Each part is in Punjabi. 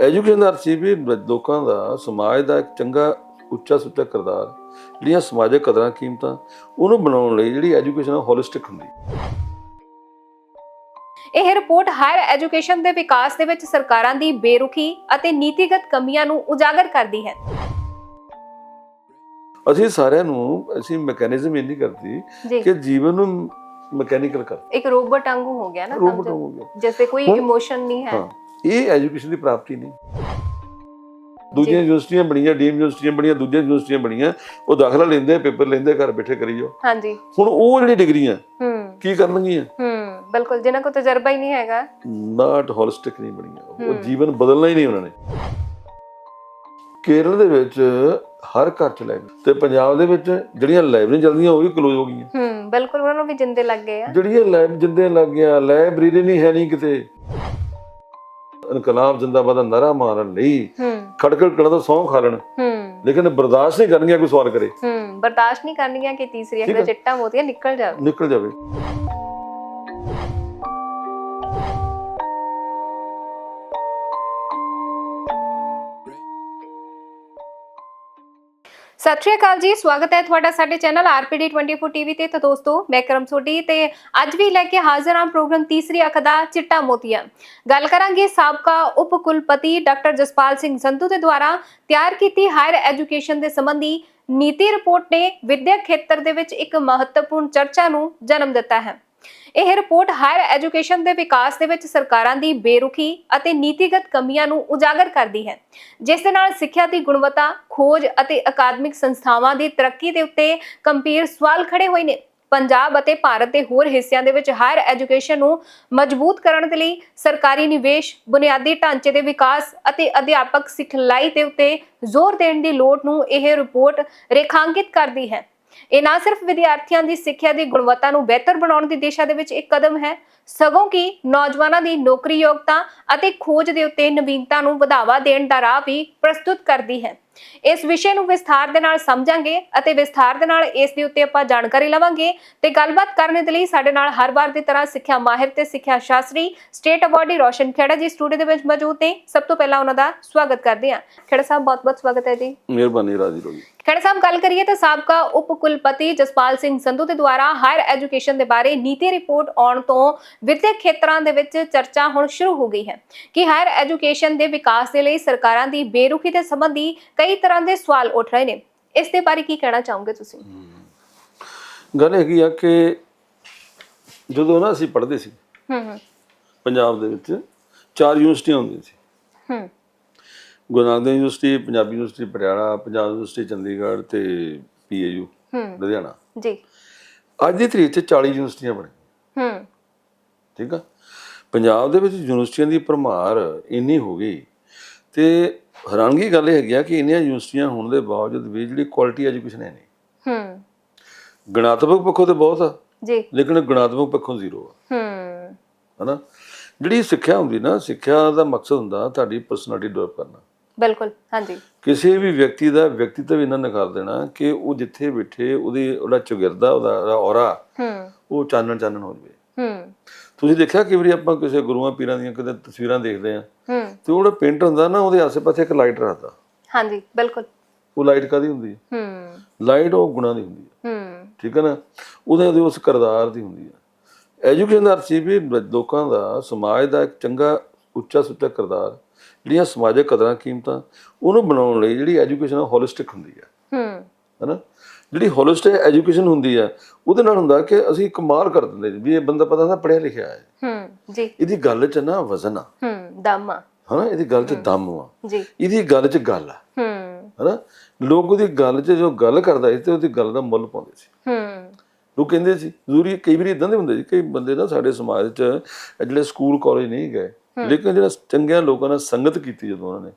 ਐਜੂਕੇਸ਼ਨ ਦਾ ਅਰਥ ਸੀ ਵੀ ਲੋਕਾਂ ਦਾ ਸਮਾਜ ਦਾ ਇੱਕ ਚੰਗਾ ਉੱਚਾ ਸੁੱਚਾ ਕਿਰਦਾਰ। ਜਿਹੜੀਆਂ ਸਮਾਜਿਕ ਕਦਰਾਂ ਕੀਮਤਾਂ ਉਹਨੂੰ ਬਣਾਉਣ ਲਈ ਜਿਹੜੀ ਐਜੂਕੇਸ਼ਨ ਹੋਲਿਸਟਿਕ ਹੁੰਦੀ ਇਹ ਰਿਪੋਰਟ ਹਾਇਰ ਐਜੂਕੇਸ਼ਨ ਦੇ ਵਿਕਾਸ ਦੇ ਵਿੱਚ ਸਰਕਾਰਾਂ ਦੀ ਬੇਰੁਖੀ ਅਤੇ ਨੀਤੀਗਤ ਕਮੀਆਂ ਨੂੰ ਉਜਾਗਰ ਕਰਦੀ ਹੈ। ਅਸੀਂ ਸਾਰਿਆਂ ਨੂੰ ਅਸੀਂ ਮੈਕੈਨਿਜ਼ਮ ਇਹ ਨਹੀਂ ਕਰਦੀ ਕਿ ਜੀਵਨ ਨੂੰ ਮੈਕੈਨੀਕਲ ਕਰ ਇੱਕ ਰੋਬੋਟ ਵਾਂਗੂ ਹੋ ਗਿਆ ਨਾ ਰੋਬੋਟ ਹੋ ਗਿਆ। ਜਿਵੇਂ ਕੋਈ ਇਮੋਸ਼ਨ ਨਹੀਂ ਹਾਂ। ਇਹ ਐਜੂਕੇਸ਼ਨ ਦੀ ਪ੍ਰਾਪਤੀ ਨਹੀਂ। ਦੂਜੀਆਂ ਯੂਨੀਵਰਸਿਟੀਆਂ ਬਣੀਆਂ ਡੀਮ ਯੂਨੀਵਰਸਿਟੀਆਂ ਬਣੀਆਂ ਦੂਜੀਆਂ ਯੂਨੀਵਰਸਿਟੀਆਂ ਬਣੀਆਂ ਉਹ ਦਾਖਲਾ ਲੈਂਦੇ ਪੇਪਰ ਲੈਂਦੇ ਘਰ ਬੈਠੇ ਕਰੀ ਜਾਓ ਹਾਂਜੀ। ਹੁਣ ਉਹ ਜਿਹੜੀ ਡਿਗਰੀਆਂ ਹੂੰ। ਕੀ ਕਰਨਗੀਆਂ? ਹੂੰ ਬਿਲਕੁਲ ਜਿਨ੍ਹਾਂ ਕੋਲ ਤਜਰਬਾ ਹੀ ਨਹੀਂ ਹੈਗਾ। ਨਾਟ ਹੋਲਿਸਟਿਕ ਨਹੀਂ ਬਣੀਆਂ। ਉਹ। ਜੀਵਨ ਬਦਲਣਾ ਹੀ ਨਹੀਂ ਉਹਨਾਂ ਨੇ। ਕੇਰਲ ਦੇ ਵਿੱਚ ਹਰ ਘਰ ਚ ਲਾਇਬ੍ਰੇਰੀ ਤੇ ਪੰਜਾਬ ਦੇ ਵਿੱਚ ਜਿਹੜੀਆਂ ਲਾਇਬ੍ਰੇਰੀਆਂ ਚੱਲਦੀਆਂ ਉਹ ਵੀ ਕਲੋਜ਼ ਹੋ ਗਈਆਂ। ਹੂੰ ਬਿਲਕੁਲ ਉਹਨਾਂ ਨੂੰ ਵੀ ਜਿੰਦੇ ਲੱਗ ਗਏ ਆ। ਜਿਹੜੀਆਂ ਲੈਬ ਜਿੰਦੇ ਲੱਗ ਗਿਆ ਲਾਇਬ੍ਰੇਰੀ ਨਹੀਂ ਹੈ ਨਹੀਂ ਕਿਤੇ। ਇਨਕਲਾਬ ਜਿੰਦਾਬਾਦ ਦਾ ਨਾਰਾ ਮਾਰਨ ਲਈ ਖੜਕੜ ਕਰਨ ਦਾ ਸੌਂ ਖਾ ਲੈਣ। ਲੇਕਿਨ ਬਰਦਾਸ਼ਤ ਨਹੀਂ ਕਰਨਗੀਆਂ ਕੋਈ ਸਵਾਲ ਕਰੇ। ਹੂੰ ਬਰਦਾਸ਼ਤ ਨਹੀਂ ਕਰਨੀਆਂ ਕਿ ਤੀਸਰੀ ਹੈ। ਚਿੱਟਾ ਮੋਤੀਆ ਨਿਕਲ ਜਾਵੇ। ਨਿਕਲ ਜਾਵੇ। ਸਤਿ ਸ਼੍ਰੀ ਅਕਾਲ ਜੀ, ਸਵਾਗਤ ਹੈ ਤੁਹਾਡਾ ਸਾਡੇ ਚੈਨਲ ਆਰਪੀਡੀ 24 ਟੀਵੀ ਤੇ। ਤਾਂ ਦੋਸਤੋ, ਮੈਂ ਕਰਮ ਸੋਢੀ ਤੇ ਅੱਜ ਵੀ ਲੈ ਕੇ ਹਾਜ਼ਰ ਹਾਂ ਪ੍ਰੋਗਰਾਮ ਤੀਸਰੀ ਅੱਖ ਦਾ ਚਿੱਟਾ ਮੋਤੀਆ। ਗੱਲ ਕਰਾਂਗੇ ਸਾਬਕਾ ਉਪ ਕੁਲਪਤੀ ਡਾਕਟਰ ਜਸਪਾਲ ਸਿੰਘ ਸੰਧੂ ਦੇ ਦੁਆਰਾ ਤਿਆਰ ਕੀਤੀ ਹਾਇਰ ਐਜੂਕੇਸ਼ਨ ਦੇ ਸੰਬੰਧੀ ਨੀਤੀ ਰਿਪੋਰਟ ਨੇ ਵਿਦਿਅਕ ਖੇਤਰ ਦੇ ਵਿੱਚ ਇੱਕ ਮਹੱਤਵਪੂਰਨ ਚਰਚਾ ਨੂੰ ਜਨਮ ਦਿੱਤਾ ਹੈ। ਇਹ ਰਿਪੋਰਟ ਹਾਇਰ ਐਜੂਕੇਸ਼ਨ ਦੇ ਵਿਕਾਸ ਦੇ ਵਿੱਚ ਸਰਕਾਰਾਂ ਦੀ ਬੇਰੁਖੀ ਅਤੇ ਨੀਤੀਗਤ ਕਮੀਆਂ ਨੂੰ ਉਜਾਗਰ ਕਰਦੀ ਹੈ, ਜਿਸ ਦੇ ਨਾਲ ਸਿੱਖਿਆ ਦੀ ਗੁਣਵੱਤਾ, ਖੋਜ ਅਤੇ ਅਕਾਦਮਿਕ ਸੰਸਥਾਵਾਂ ਦੀ ਤਰੱਕੀ ਦੇ ਉੱਤੇ ਗੰਭੀਰ ਸਵਾਲ ਖੜੇ ਹੋਏ ਨੇ। ਪੰਜਾਬ ਅਤੇ ਭਾਰਤ ਦੇ ਹੋਰ ਹਿੱਸਿਆਂ ਦੇ ਵਿੱਚ ਹਾਇਰ ਐਜੂਕੇਸ਼ਨ ਨੂੰ ਮਜ਼ਬੂਤ ਕਰਨ ਦੇ ਲਈ ਸਰਕਾਰੀ ਨਿਵੇਸ਼, ਬੁਨਿਆਦੀ ਢਾਂਚੇ ਦੇ ਵਿਕਾਸ ਅਤੇ ਅਧਿਆਪਕ ਸਿਖਲਾਈ ਦੇ ਉੱਤੇ ਜ਼ੋਰ ਦੇਣ ਦੀ ਲੋੜ ਨੂੰ ਇਹ ਰਿਪੋਰਟ ਰੇਖਾਂਕਿਤ ਕਰਦੀ ਹੈ। ਇਹ ਨਾ ਸਿਰਫ ਵਿਦਿਆਰਥੀਆਂ ਦੀ ਸਿੱਖਿਆ ਦੀ ਗੁਣਵੱਤਾ ਨੂੰ ਬਿਹਤਰ ਬਣਾਉਣ ਦੀ ਦਿਸ਼ਾ ਦੇ ਵਿੱਚ ਇੱਕ ਕਦਮ ਹੈ, ਸਗੋਂ ਕਿ ਨੌਜਵਾਨਾਂ ਦੀ ਨੌਕਰੀ ਯੋਗਤਾ ਅਤੇ ਖੋਜ ਦੇ ਉੱਤੇ ਨਵੀਨਤਾ ਨੂੰ ਵਧਾਵਾ ਦੇਣ ਦਾ ਰਾਹ ਵੀ ਪ੍ਰਸਤੁਤ ਕਰਦੀ ਹੈ। ਇਸ ਵਿਸ਼ੇ ਨੂੰ ਵਿਸਥਾਰ ਦੇ ਨਾਲ ਸਮਝਾਂਗੇ ਅਤੇ ਵਿਸਥਾਰ ਦੇ ਨਾਲ ਇਸ ਦੇ ਉੱਤੇ ਆਪਾਂ ਜਾਣਕਾਰੀ ਲਵਾਂਗੇ ਤੇ ਗੱਲਬਾਤ ਕਰਨ ਦੇ ਲਈ ਸਾਡੇ ਨਾਲ ਹਰ ਵਾਰ ਦੀ ਤਰ੍ਹਾਂ ਸਿੱਖਿਆ ਮਾਹਿਰ ਤੇ ਸਿੱਖਿਆ ਸ਼ਾਸਤਰੀ ਸਟੇਟ ਅਵਾਰਡੀ ਰੋਸ਼ਨ ਖੇੜਾ ਜੀ ਸਟੂਡੀਓ ਦੇ ਵਿੱਚ ਮੌਜੂਦ ਨੇ। ਸਭ ਤੋਂ ਪਹਿਲਾਂ ਉਹਨਾਂ ਦਾ ਸਵਾਗਤ ਕਰਦੇ ਹਾਂ। ਖੇੜਾ ਸਾਹਿਬ ਬਹੁਤ-ਬਹੁਤ ਸਵਾਗਤ ਹੈ ਜੀ। ਮਿਹਰਬਾਨੀ ਰਾਜੀ ਰੋਗੀ ਖੜੇ ਸਾਹਿਬ ਗੱਲ ਕਰੀਏ ਤਾਂ ਸਾਬਕਾ ਉਪ ਕੁਲਪਤੀ ਜਸਪਾਲ ਸਿੰਘ ਸੰਧੂ ਦੇ ਦੁਆਰਾ ਹਾਇਰ ਐਜੂਕੇਸ਼ਨ ਦੇ ਬਾਰੇ ਨੀਤੀ ਰਿਪੋਰਟ ਆਉਣ ਤੋਂ ਵਿਦਿਅਕ ਖੇਤਰਾਂ ਦੇ ਵਿੱਚ ਚਰਚਾ ਹੁਣ ਸ਼ੁਰੂ ਹੋ ਗਈ ਹੈ ਕਿ ਹਾਇਰ ਐਜੂਕੇਸ਼ਨ ਦੇ ਵਿਕਾਸ ਦੇ ਲਈ ਸਰਕਾਰਾਂ ਦੀ ਬੇਰੁਖੀ ਦੇ ਸੰਬੰਧੀ ਕਈ ਤਰ੍ਹਾਂ ਦੇ ਸਵਾਲ ਉੱਠ ਰਹੇ ਨੇ। ਇਸ ਦੇ ਬਾਰੇ ਕੀ ਕਹਿਣਾ ਚਾਹੋਗੇ ਤੁਸੀਂ? ਗੱਲ ਹੈਗੀ ਆ ਕਿ ਜਦੋਂ ਨਾ ਅਸੀਂ ਪੜ੍ਹਦੇ ਸੀ ਹੂੰ ਹੂੰ। ਪੰਜਾਬ ਦੇ ਵਿੱਚ ਚਾਰ ਯੂਨੀਵਰਸਿਟੀਆਂ ਹੁੰਦੀਆਂ ਸੀ। ਹੂੰ। Guru Nanak Dev university Punjabi university Patiala Punjab university Chandigarh ਤੇ ਪੀਏਯੂ ਹੂੰ। ਲੁਧਿਆਣਾ। ਜੀ। ਅੱਜ ਦੀ ਤਰੀਕ 'ਚ 40 ਯੂਨੀਵਰਸਿਟੀਆਂ ਬਣੇ ਹੂੰ। ਠੀਕ ਆ? ਪੰਜਾਬ ਦੇ ਵਿੱਚ ਯੂਨੀਵਰਸਿਟੀਆਂ ਦੀ ਭਰਮਾਰ ਇੰਨੀ ਹੋ ਗਈ ਤੇ ਹੈਰਾਨਗੀ ਗੱਲ ਇਹ ਹੈਗੀ ਆ ਕਿ ਇੰਨੀਆਂ ਯੂਨੀਵਰਸਿਟੀਆਂ ਹੋਣ ਦੇ ਬਾਵਜੂਦ ਵੀ ਜਿਹੜੀ ਕੁਆਲਿਟੀ ਐਜੂਕੇਸ਼ਨ ਹੈ ਨਹੀਂ। ਹੂੰ। ਗਣਾਤਮਕ ਪੱਖੋਂ ਤੇ ਬਹੁਤ ਆ। ਜੀ। ਲੇਕਿਨ ਗਣਾਤਮਕ ਪੱਖੋਂ ਜ਼ੀਰੋ ਆ। ਹੂੰ। ਹਨਾ? ਜਿਹੜੀ ਸਿੱਖਿਆ ਹੁੰਦੀ ਨਾ ਸਿੱਖਿਆ ਦਾ ਮਕਸਦ ਹੁੰਦਾ ਤੁਹਾਡੀ ਪਰਸਨੈਲਿਟੀ ਡਿਵੈਲਪ ਕਰਨਾ। ਬਿਲਕੁਲ ਹਾਂਜੀ। ਕਿਸੇ ਵੀ ਵਿਅਕਤੀ ਦਾ ਵਿਅਕਤੀਤਵ ਇਹਨਾਂ ਨਿਖਾਰ ਦੇਣਾ ਕਿ ਉਹ ਜਿੱਥੇ ਬੈਠੇ ਉਹਦੀ ਉਹਦਾ ਚੁਗਿਰਦਾ ਉਹਦਾ ਔਰਾ ਹੂੰ। ਉਹ ਚਾਨਣ ਚਾਨਣ ਹੋ ਜਵੇ। ਹੂੰ। ਤੁਸੀਂ ਦੇਖਿਆ ਕਿ ਵਾਰੀ ਆਪਾਂ ਕਿਸੇ ਗੁਰੂਆਂ ਪੀਰਾਂ ਦੀਆਂ ਕਿਤੇ ਤਸਵੀਰਾਂ ਦੇਖਦੇ ਆ ਹੂੰ। ਤੇ ਉਹ ਜਿਹੜਾ ਪੇਂਟ ਹੁੰਦਾ ਨਾ ਉਹਦੇ ਆਸ-ਪਾਸੇ ਇੱਕ ਲਾਈਟ ਰੱਖਦਾ ਹਾਂਜੀ ਬਿਲਕੁਲ। ਉਹ ਲਾਈਟ ਕਾਦੀ ਹੁੰਦੀ ਹੈ? ਹੂੰ। ਲਾਈਟ ਉਹ ਗੁਣਾਂ ਦੀ ਹੁੰਦੀ ਹੈ। ਹੂੰ। ਠੀਕ ਹੈ ਨਾ? ਉਹਦੇ ਉਹਦੇ ਉਸ ਕਰਦਾਰ ਦੀ ਹੁੰਦੀ ਹੈ। ਐਜੂਕੇਸ਼ਨ ਦਾ ਅਰਥ ਵੀ ਲੋਕਾਂ ਦਾ ਸਮਾਜ ਦਾ ਇੱਕ ਚੰਗਾ ਉੱਚਾ ਸੁੱਚਾ ਕਰਦਾਰ ਜਿਹੜੀਆਂ ਸਮਾਜਿਕ ਕਦਰਾਂ ਕੀਮਤਾਂ ਉਹਨੂੰ ਬਣਾਉਣ ਲਈ ਜਿਹੜੀ ਐਜੂਕੇਸ਼ਨ ਹੋਲਿਸਟਿਕ ਹੁੰਦੀ ਹੈ। ਹੂੰ। ਹੈਨਾ ਜਿਹੜੀ ਹੋਲਿਸਟਿਕ ਐਜੂਕੇਸ਼ਨ ਹੁੰਦੀ ਆ ਉਹਦੇ ਨਾਲ ਹੁੰਦਾ ਕਿ ਅਸੀਂ ਕਮਾਲ ਕਰ ਦਿੰਦੇ ਜੀ ਵੀ ਇਹ ਬੰਦਾ ਪਤਾ ਨਾ ਪੜਿਆ ਲਿਖਿਆ ਹੈ। ਹੂੰ ਜੀ। ਇਹਦੀ ਗੱਲ 'ਚ ਨਾ ਵਜ਼ਨ ਆ। ਹੂੰ ਦਮਾ ਹਨਾ ਇਹਦੀ ਗੱਲ 'ਚ ਦਮ ਆ। ਜੀ। ਇਹਦੀ ਗੱਲ 'ਚ ਗੱਲ ਆ। ਹੂੰ। ਹਨਾ ਲੋਕ ਉਹਦੀ ਗੱਲ 'ਚ ਜੋ ਗੱਲ ਕਰਦਾ ਸੀ ਤੇ ਉਹਦੀ ਗੱਲ ਦਾ ਮੁੱਲ ਪਾਉਂਦੇ ਸੀ। ਹੂੰ। ਲੋਕ ਕਹਿੰਦੇ ਸੀ ਜ਼ਰੂਰੀ ਕਈ ਵਾਰੀ ਇਦਾਂ ਦੇ ਹੁੰਦੇ ਸੀ ਕਈ ਬੰਦੇ ਨਾ ਸਾਡੇ ਸਮਾਜ 'ਚ ਜਿਹੜੇ ਸਕੂਲ ਕਾਲਜ ਨਹੀਂ ਗਏ ਲੇਕਿਨ ਜਿਹੜਾ ਚੰਗਿਆਂ ਲੋਕਾਂ ਨਾਲ ਸੰਗਤ ਕੀਤੀ ਜਦੋਂ ਉਹਨਾਂ ਨੇ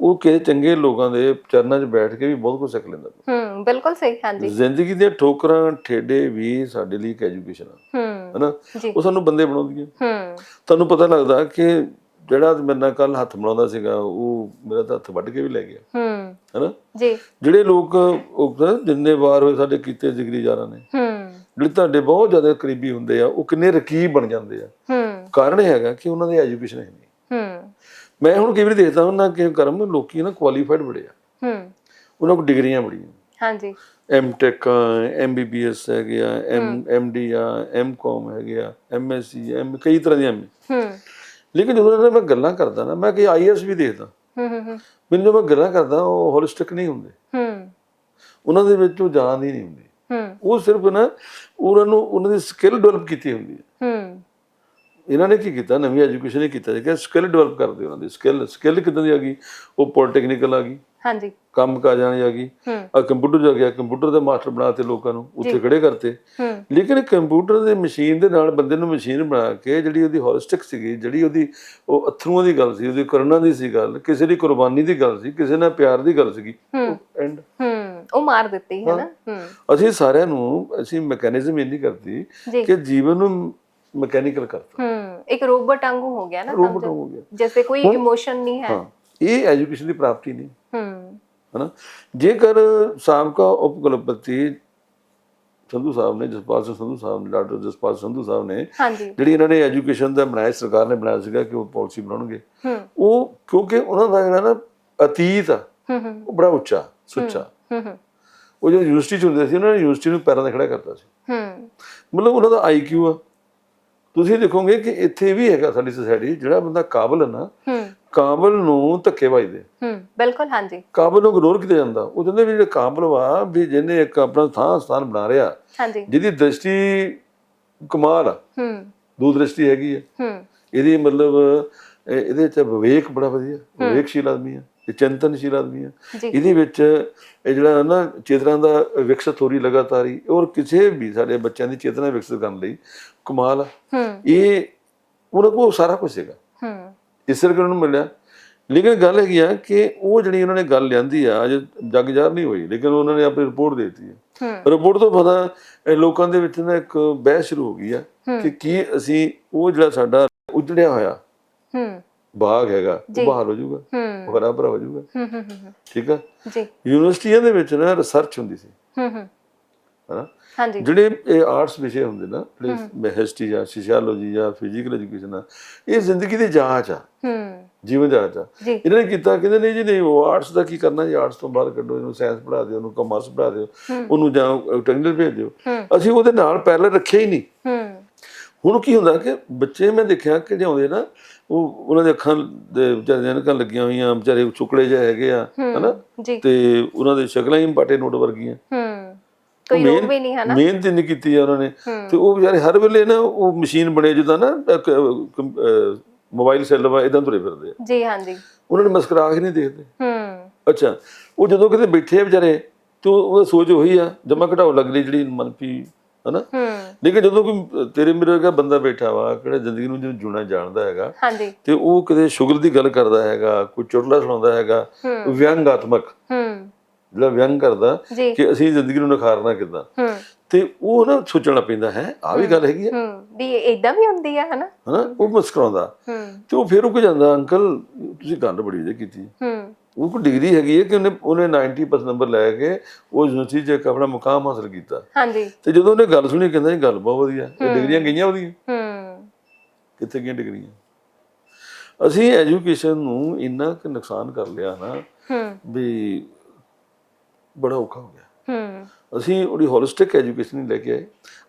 ਉਹ ਕਿਸੇ ਚੰਗੇ ਲੋਕਾਂ ਦੇ ਚਰਨਾਂ 'ਚ ਬੈਠ ਕੇ ਵੀ ਬਹੁਤ ਕੁਝ ਸਿੱਖ ਲੈਂਦਾ ਹੂੰ ਬਿਲਕੁਲ ਸਹੀ ਹਾਂਜੀ। ਜ਼ਿੰਦਗੀ ਦੀਆਂ ਠੋਕਰਾਂ ਠੇਡੇ ਵੀ ਸਾਡੇ ਲਈ ਇੱਕ ਐਜੂਕੇਸ਼ਨ ਆ। ਹੂੰ ਹਨਾ? ਉਹ ਸਾਨੂੰ ਬੰਦੇ ਬਣਾਉਂਦੀਆਂ। ਹੂੰ। ਤੁਹਾਨੂੰ ਪਤਾ ਲੱਗਦਾ ਕਿ ਜਿਹੜਾ ਮੇਰੇ ਨਾਲ ਕੱਲ ਹੱਥ ਮਿਲਾਉਂਦਾ ਸੀਗਾ ਉਹ ਮੇਰਾ ਤਾਂ ਹੱਥ ਵੱਢ ਕੇ ਵੀ ਲੈ ਗਿਆ। ਹੂੰ। ਹਨਾ? ਜੀ। ਜਿਹੜੇ ਲੋਕ ਜਿੰਨੇ ਵਾਰ ਹੋਏ ਸਾਡੇ ਕੀਤੇ ਜ਼ਿਕਰੀ ਯਾਰਾਂ ਨੇ ਹੂੰ। ਜਿਹੜੇ ਤੁਹਾਡੇ ਬਹੁਤ ਜ਼ਿਆਦਾ ਕਰੀਬੀ ਹੁੰਦੇ ਆ ਉਹ ਕਿੰਨੇ ਰਕੀਬ ਬਣ ਜਾਂਦੇ ਆ। ਹੂੰ। ਕਾਰਨ ਇਹ ਹੈਗਾ ਕਿ ਉਹਨਾਂ ਦੀ ਐਜੂਕੇਸ਼ਨ ਹੈ ਨਹੀਂ ਮੈਂ ਹੁਣ ਕਈ ਵਾਰੀ ਦੇਖਦਾ ਹੁੰਦਾ ਕਿ ਕਰਮ ਲੋਕੀ ਨਾ ਕੁਆਲੀਫਾਈਡ ਬੜੇ ਆ। ਹੂੰ। ਉਹਨਾਂ ਕੋਲ ਡਿਗਰੀਆਂ ਬੜੀਆਂ। ਹਾਂਜੀ। ਐਮ ਟੈਕ ਐਮਬੀਬੀਐਸ ਹੈਗੇ ਆ ਐਮ ਐਮਡੀ ਆ ਐਮਕਾਮ ਹੈਗੇ ਆ ਐਮਐਸਸੀ ਐਮ ਕਈ ਤਰ੍ਹਾਂ ਦੀਆਂ ਹੂੰ। ਲੇਕਿਨ ਜਦੋਂ ਨਾਲ ਮੈਂ ਗੱਲਾਂ ਕਰਦਾ ਨਾ ਮੈਂ ਕਿ ਆਈਐਸ ਵੀ ਦੇਖਦਾ। ਹੂੰ ਹੂੰ ਹੂੰ। ਮੈਨੂੰ ਜਦੋਂ ਮੈਂ ਗੱਲਾਂ ਕਰਦਾ ਉਹ ਹੋਲਿਸਟਿਕ ਨਹੀਂ ਹੁੰਦੇ। ਹੂੰ। ਉਹਨਾਂ ਦੇ ਵਿੱਚ ਉਹ ਜਾਨ ਹੀ ਨਹੀਂ ਹੁੰਦੀ। ਹੂੰ। ਉਹ ਸਿਰਫ ਨਾ ਉਹਨਾਂ ਨੂੰ ਉਹਨਾਂ ਦੀ ਸਕਿੱਲ ਡਿਵੈਲਪ ਕੀਤੀ ਹੁੰਦੀ ਹੈ। ਹੂੰ। ਇਹਨਾਂ ਨੇ ਕੀ ਕੀਤਾ? ਨਵੀਂ ਐਜੂਕੇਸ਼ਨ ਨੇ ਕੀਤਾ। ਕਿ ਸਕਿੱਲ ਡਿਵੈਲਪ ਕਰਦੇ ਉਹਨਾਂ ਦੀ। ਸਕਿੱਲ ਸਕਿੱਲ ਕਿੱਦਾਂ ਦੀ ਆ ਗਈ? ਉਹ ਪੋਲੀਟੈਕਨੀਕਲ ਆ ਗਈ। ਹਾਂਜੀ। ਕੰਮ ਕਾ ਜਾਣੀ ਆ ਗਈ। ਆ ਕੰਪਿਊਟਰ ਜਾ ਗਿਆ ਕੰਪਿਊਟਰ ਦੇ ਮਾਸਟਰ ਬਣਾਤੇ ਲੋਕਾਂ ਨੂੰ। ਉੱਥੇ ਖੜੇ ਕਰਤੇ। ਹੂੰ। ਲੇਕਿਨ ਕੰਪਿਊਟਰ ਦੇ ਮਸ਼ੀਨ ਦੇ ਨਾਲ ਬੰਦੇ ਨੂੰ ਮਸ਼ੀਨ ਬਣਾ ਕੇ ਜਿਹੜੀ ਉਹਦੀ ਹੋਲਿਸਟਿਕ ਸੀਗੀ ਜਿਹੜੀ ਉਹਦੀ ਉਹ ਅਥਰੂਆਂ ਦੀ ਗੱਲ ਸੀ ਉਹਦੀ ਕਰੁਣਾ ਦੀ ਸੀ ਗੱਲ ਕਿਸੇ ਦੀ ਕੁਰਬਾਨੀ ਦੀ ਗੱਲ ਸੀ ਕਿਸੇ ਨਾਲ ਪਿਆਰ ਦੀ ਗੱਲ ਸੀਗੀ। ਐਂਡ ਹੂੰ। ਉਹ ਮਾਰ ਦਿੱਤੀ ਹੈ ਨਾ? ਹੂੰ। ਅਸੀਂ ਸਾਰਿਆਂ ਨੂੰ ਅਸੀਂ ਮੈਕੈਨਿਜ਼ਮ ਇਹ ਨਹੀਂ ਕਰਦੀ ਕਿ ਜੀਵਨ ਨੂੰ ਮਕੈਨੀਕਲ ਕਰਤਾ। ਹੂੰ। ਇੱਕ ਰੋਬੋਟ ਵਾਂਗੂ ਹੋ ਗਿਆ ਨਾ ਰੋਬੋਟ ਹੋ ਗਿਆ। ਜੈਸੇ ਕੋਈ ਇਮੋਸ਼ਨ ਨਹੀਂ ਹੈ। ਇਹ ਐਜੂਕੇਸ਼ਨ ਦੀ ਪ੍ਰਾਪਤੀ ਨਹੀਂ। ਹੂੰ। ਹਨਾ? ਜੇਕਰ ਸਾਬਕਾ ਉਪ ਕੁਲਪਤੀ ਸੰਧੂ ਸਾਹਿਬ ਨੇ ਜਸਪਾਲ ਸਿੰਘ ਸੰਧੂ ਸਾਹਿਬ ਨੇ ਡਾਕਟਰ ਜਸਪਾਲ ਸੰਧੂ ਸਾਹਿਬ ਨੇ ਜਿਹੜੀ ਇਹਨਾਂ ਨੇ ਐਜੂਕੇਸ਼ਨ ਦਾ ਬਣਾਇਆ ਸਰਕਾਰ ਨੇ ਬਣਾਇਆ ਸੀਗਾ ਕਿ ਉਹ ਪਾਲਿਸੀ ਬਣਾਉਣਗੇ। ਉਹ ਕਿਉਂਕਿ ਉਹਨਾਂ ਦਾ ਜਿਹੜਾ ਨਾ ਅਤੀਤ ਉਹ ਬੜਾ ਉੱਚਾ ਸੁੱਚਾ। ਉਹ ਜਦੋਂ ਯੂਨੀਵਰਸਿਟੀ ਚ ਹੁੰਦੇ ਸੀ ਉਹਨਾਂ ਨੇ ਯੂਨੀਵਰਸਿਟੀ ਨੂੰ ਪੈਰਾਂ ਤੇ ਖੜਾ ਕਰਤਾ ਸੀ। ਮਤਲਬ ਉਹਨਾਂ ਦਾ ਆਈਕਿਊ ਆ। ਤੁਸੀਂ ਦੇਖੋਗੇ ਕਿ ਇੱਥੇ ਵੀ ਹੈਗਾ ਸਾਡੀ ਸੋਸਾਇਟੀ ਜਿਹੜਾ ਬੰਦਾ ਕਾਬਲ ਹੈ ਨਾ ਕਾਬਲ ਨੂੰ ਧੱਕੇ ਵੱਜਦੇ ਹੂੰ ਬਿਲਕੁਲ ਹਾਂਜੀ। ਕਾਬਲ ਨੂੰ ਇਗਨੋਰ ਕੀਤਾ ਜਾਂਦਾ। ਉਹ ਕਹਿੰਦੇ ਵੀ ਜਿਹੜੇ ਕਾਬਲ ਵਾ ਵੀ ਜਿਹਨੇ ਇੱਕ ਆਪਣਾ ਥਾਂ ਸਥਾਨ ਬਣਾ ਰਿਹਾ ਹਾਂਜੀ। ਜਿਹਦੀ ਦ੍ਰਿਸ਼ਟੀ ਕਮਾਲ ਆ। ਹੂੰ। ਦੂਰਦ੍ਰਿਸ਼ਟੀ ਹੈਗੀ ਹੈ ਹੂੰ। ਇਹਦੀ ਮਤਲਬ ਇਹ- ਇਹਦੇ ਚ ਵਿਵੇਕ ਬੜਾ ਵਧੀਆ। ਵਿਵੇਕਸ਼ੀਲ ਆਦਮੀ ਆ। ਇਹ ਚਿੰਤਨਸ਼ੀਲ ਆਦਮੀ ਆ। ਇਹਦੇ ਵਿੱਚ ਇਹ ਜਿਹੜਾ ਨਾ ਚੇਤਨਾ ਦਾ ਵਿਕਸਿਤ ਹੋ ਰਹੀ ਲਗਾਤਾਰ ਹੀ ਔਰ ਕਿਸੇ ਵੀ ਸਾਡੇ ਬੱਚਿਆਂ ਦੀ ਚੇਤਨਾ ਵਿਕਸਿਤ ਕਰਨ ਲਈ ਕਮਾਲ ਆ। ਹੂੰ। ਇਹ ਉਹਨਾਂ ਕੋਲ ਸਾਰਾ ਕੁਝ ਸੀਗਾ। ਹੂੰ। ਇਸ ਕਰਕੇ ਉਹਨਾਂ ਨੂੰ ਮਿਲਿਆ। ਲੇਕਿਨ ਗੱਲ ਹੈਗੀ ਆ ਕਿ ਉਹ ਜਿਹੜੀ ਉਹਨਾਂ ਨੇ ਗੱਲ ਲਿਆਂਦੀ ਆ ਅਜੇ ਜੱਗ ਜਾਰ ਨਹੀਂ ਹੋਈ ਲੇਕਿਨ ਉਹਨਾਂ ਨੇ ਆਪਣੀ ਰਿਪੋਰਟ ਦੇ ਦਿੱਤੀ ਹੈ। ਰਿਪੋਰਟ ਤੋਂ ਪਤਾ ਲੋਕਾਂ ਦੇ ਵਿੱਚ ਨਾ ਇੱਕ ਬਹਿਸ ਸ਼ੁਰੂ ਹੋ ਗਈ ਆ। ਕਿ ਕੀ ਅਸੀਂ ਉਹ ਜਿਹੜਾ ਸਾਡਾ ਉਜੜਿਆ ਹੋਇਆ ਹੂੰ। ਬਾਗ ਹੈਗਾ। ਉਹ ਬਹਾਲ ਹੋ ਜਾਊਗਾ ਹੂੰ। ਉਹ ਹਰਾ ਭਰਾ ਹੋ ਜਾਊਗਾ। ਹੂੰ ਹੂੰ ਹੂੰ ਠੀਕ ਆ? ਜੀ। ਯੂਨੀਵਰਸਿਟੀਆਂ ਦੇ ਵਿੱਚ ਨਾ ਰਿਸਰਚ ਹੁੰਦੀ ਸੀ। ਹੂੰ ਹੂੰ। ਹਨਾ? ਜਿਹੜੇ ਇਹ ਆਰਟਸ ਵਿਸ਼ੇ ਹੁੰਦੇ ਨਾ ਜਿਹੜੇ ਹਿਸਟਰੀ ਜਾਂ ਸੋਸ਼ੀਓਲੋਜੀ ਜਾਂ ਫਿਜ਼ੀਕਲ ਐਜੂਕੇਸ਼ਨ ਆ ਇਹ ਜ਼ਿੰਦਗੀ ਦੀ ਜਾਂਚ ਆ। ਹੂੰ। ਜੀਵਨ ਜਾਂਚ ਆ। ਇਹਨਾਂ ਨੇ ਕੀਤਾ ਕਹਿੰਦੇ ਨਹੀਂ ਜੀ ਨਹੀਂ ਉਹ ਆਰਟਸ ਦਾ ਕੀ ਕਰਨਾ ਜੀ? ਆਰਟਸ ਤੋਂ ਬਾਹਰ ਕੱਢੋ ਇਹਨੂੰ ਸਾਇੰਸ ਪੜ੍ਹਾ ਦਿਓ ਉਹਨੂੰ ਕਮਰਸ ਪੜ੍ਹਾ ਦਿਓ ਉਹਨੂੰ ਜਾਂ ਟੈਕਨੀਕਲ ਭੇਜ ਦਿਓ। ਅਸੀਂ ਉਹਦੇ ਨਾਲ ਪੈਰਲਲ ਰੱਖਿਆ ਹੀ ਨਹੀਂ। ਹੂੰ। ਹੁਣ ਕੀ ਹੁੰਦਾ ਕਿ ਬੱਚੇ ਮੈਂ ਦੇਖਿਆ ਕਿ ਲਿਆਉਂਦੇ ਨਾ ਉਹ ਉਹਨਾਂ ਦੇ ਅੱਖਾਂ ਦੇ ਵਿਚਾਰੇ ਦੀਆਂ ਐਨਕਾਂ ਲੱਗੀਆਂ ਹੋਈਆਂ ਵਿਚਾਰੇ ਚੁਕੜੇ ਜਿਹੇ ਹੈਗੇ ਆ ਹਨਾ? ਤੇ ਉਹਨਾਂ ਦੇ ਸ਼ਕਲਾਂ ਹੀ ਪਾਟੇ ਨੋਟ ਵਰਗੀਆਂ। ਹੂੰ। ਕੋਈ ਰੋਗ ਵੀ ਨਹੀਂ ਹੈ ਨਾ ਮਿਹਨਤ ਨਹੀਂ ਕੀਤੀ ਆ ਉਹਨਾਂ। ਤੇ ਉਹ ਵਿਚਾਰੇ ਹਰ ਵੇਲੇ ਨਾ ਉਹ ਮਸ਼ੀਨ ਬਣੇ ਜਿੱਦਾਂ ਨਾ ਮੋਬਾਈਲ ਸੈੱਲ ਵਾ ਇਦਾਂ ਤੁਰੇ ਫਿਰਦੇ ਆ। ਜੀ ਹਾਂਜੀ। ਉਹਨਾਂ ਨੇ ਮੁਸਕਰਾ ਕੇ ਨਹੀਂ ਦੇਖਦੇ। ਹੂੰ। ਅੱਛਾ ਉਹ ਜਦੋਂ ਕਿਤੇ ਬੈਠੇ ਆ ਵਿਚਾਰੇ ਤੇ ਉਹ- ਸੋਚ ਉਹੀ ਆ ਜਮਾ ਘਟਾਓ ਲੱਗਦੀ ਜਿਹੜੀ ਮਨਪੀ ਹਨਾ? ਲੇਕਿਨ ਜਦੋਂ ਕੋਈ ਤੇਰੇ ਮੇਰੇ ਵਰਗਾ ਬੰਦਾ ਬੈਠਾ ਵਾ ਕਿਹੜਾ ਜ਼ਿੰਦਗੀ ਨੂੰ ਜਿਹਨੂੰ ਜੂਣਾ ਜਾਣਦਾ ਹੈਗਾ ਹਾਂਜੀ। ਤੇ ਉਹ ਕਿਤੇ ਸ਼ੁਗਰ ਦੀ ਗੱਲ ਕਰਦਾ ਹੈਗਾ ਕੋਈ ਚੁਟਲਾ ਸੁਣਾਉਂਦਾ ਹੈਗਾ ਵਿਅੰਗਾਤਮਕ। ਹੂੰ। ਜਿਹੜਾ ਵਿਅੰਗ ਕਰਦਾ ਜੀ। ਕਿ ਅਸੀਂ ਜ਼ਿੰਦਗੀ ਨੂੰ ਨਿਖਾਰਨਾ ਕਿੱਦਾਂ? ਤੇ ਉਹ ਨਾ ਸੋਚਣਾ ਪੈਂਦਾ ਹੈ ਆ ਵੀ ਗੱਲ ਹੈਗੀ ਆ। ਵੀ ਇਦਾਂ ਵੀ ਹੁੰਦੀ ਹੈ ਹਨਾ? ਹਨਾ ਉਹ ਮੁਸਕਰਾਉਂਦਾ। ਤੇ ਉਹ ਫਿਰ ਉਹ ਕੋ ਜਾਂਦਾ ਅੰਕਲ ਤੁਸੀਂ ਗੱਲ ਬੜੀ ਵਧੀਆ ਕੀਤੀ। ਹੂੰ। ਉਹ ਕੋ ਡਿਗਰੀ ਹੈਗੀ ਹੈ ਕਿ ਉਹਨੇ ਉਹਨੇ 90% ਨੰਬਰ ਲੈ ਕੇ ਉਹ ਯੂਨੀਵਰਸਿਟੀ 'ਚ ਆਪਣਾ ਮੁਕਾਮ ਹਾਸਲ ਕੀਤਾ। ਹਾਂਜੀ। ਤੇ ਜਦੋਂ ਉਹਨੇ ਗੱਲ ਸੁਣੀ ਕਹਿੰਦਾ ਇਹ ਗੱਲ ਬਹੁਤ ਵਧੀਆ। ਇਹ ਡਿਗਰੀਆਂ ਗਈਆਂ ਉਹਦੀਆਂ? ਹੂੰ। ਕਿੱਥੇ ਗਈਆਂ ਡਿਗਰੀਆਂ? ਅਸੀਂ ਐਜੂਕੇਸ਼ਨ ਨੂੰ ਇੰਨਾ ਕੁ ਨੁਕਸਾਨ ਕਰ ਲਿਆ ਨਾ ਹੂੰ। ਵੀ ਬੜਾ ਔਖਾ ਹੋ ਗਿਆ। ਹੂੰ। ਅਸੀਂ ਉਹਦੀ ਹੋਲਿਸਟਿਕ ਐਜੂਕੇਸ਼ਨ ਨਹੀਂ ਲੈ ਕੇ ਆਏ।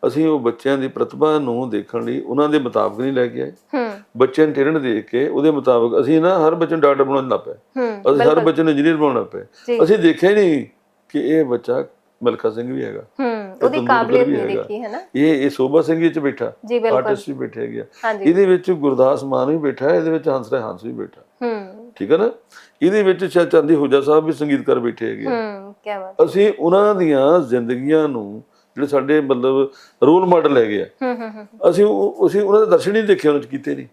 ਅਸੀਂ ਉਹ ਬੱਚਿਆਂ ਦੀ ਪ੍ਰਤਿਭਾ ਨੂੰ ਦੇਖਣ ਲਈ ਉਹਨਾਂ ਦੇ ਮੁਤਾਬਕ ਨਹੀਂ ਲੈ ਕੇ ਆਏ। ਹੂੰ। ਬੱਚਿਆਂ ਨੂੰ ਟੈਲੈਂਟ ਦੇਖ ਕੇ ਉਹਦੇ ਮੁਤਾਬਕ ਅਸੀਂ ਨਾ ਹਰ ਬੱਚੇ ਨੂੰ ਡਾਕਟਰ ਬਣਾਉਣ ਲੱਗ ਪਏ। ਅਸੀਂ ਹਰ ਬੱਚੇ ਨੂੰ ਇੰਜੀਨੀਅਰ ਬਣਾਉਣਾ ਪਏ। ਜੀ। ਅਸੀਂ ਦੇਖਿਆ ਹੀ ਨਹੀਂ ਕਿ ਇਹ ਬੱਚਾ ਮਲਕਾ ਸਿੰਘ ਵੀ ਹੈਗਾ। ਹੂੰ ਉਹਦੀ ਕਾਬਲੀਅਤ ਵੀ ਨਹੀਂ। ਦੇਖੀ ਹੈ ਨਾ ਇਹ ਇਹ ਸੋਭਾ ਸਿੰਘ ਵਿੱਚ ਬੈਠਾ। ਆਰਟਿਸਟ ਵੀ ਬੈਠੇ ਗਿਆ ਇਹਦੇ ਵਿੱਚ ਗੁਰਦਾਸ ਮਾਨ ਵੀ ਬੈਠਾ ਹੈ, ਇਹਦੇ ਵਿੱਚ ਹੰਸਰਾਜ ਹੰਸ ਵੀ ਬੈਠਾ। ਹੂੰ ਠੀਕ ਹੈ ਨਾ? ਇਹਦੇ ਵਿੱਚ ਸ਼ਾਇਦ ਚੰਦੀ ਹੁਜਾ ਸਾਹਿਬ ਵੀ ਸੰਗੀਤਕਾਰ ਬੈਠੇ ਹੈਗੇ। ਹੂੰ ਕੀ ਬਾਤ ਅਸੀਂ ਉਹਨਾਂ ਦੀਆਂ ਜ਼ਿੰਦਗੀਆਂ ਨੂੰ ਜਿਹੜੇ ਸਾਡੇ ਮਤਲਬ ਰੋਲ ਮਾਡਲ ਹੈਗੇ ਆ ਅਸੀਂ ਉਹ- ਅਸੀਂ ਉਹਨਾਂ ਦੇ ਦਰਸ਼ਨ ਹੀ ਦੇਖੇ ਉਹਨਾਂ ਚ ਕੀਤੇ ਨਹੀਂ।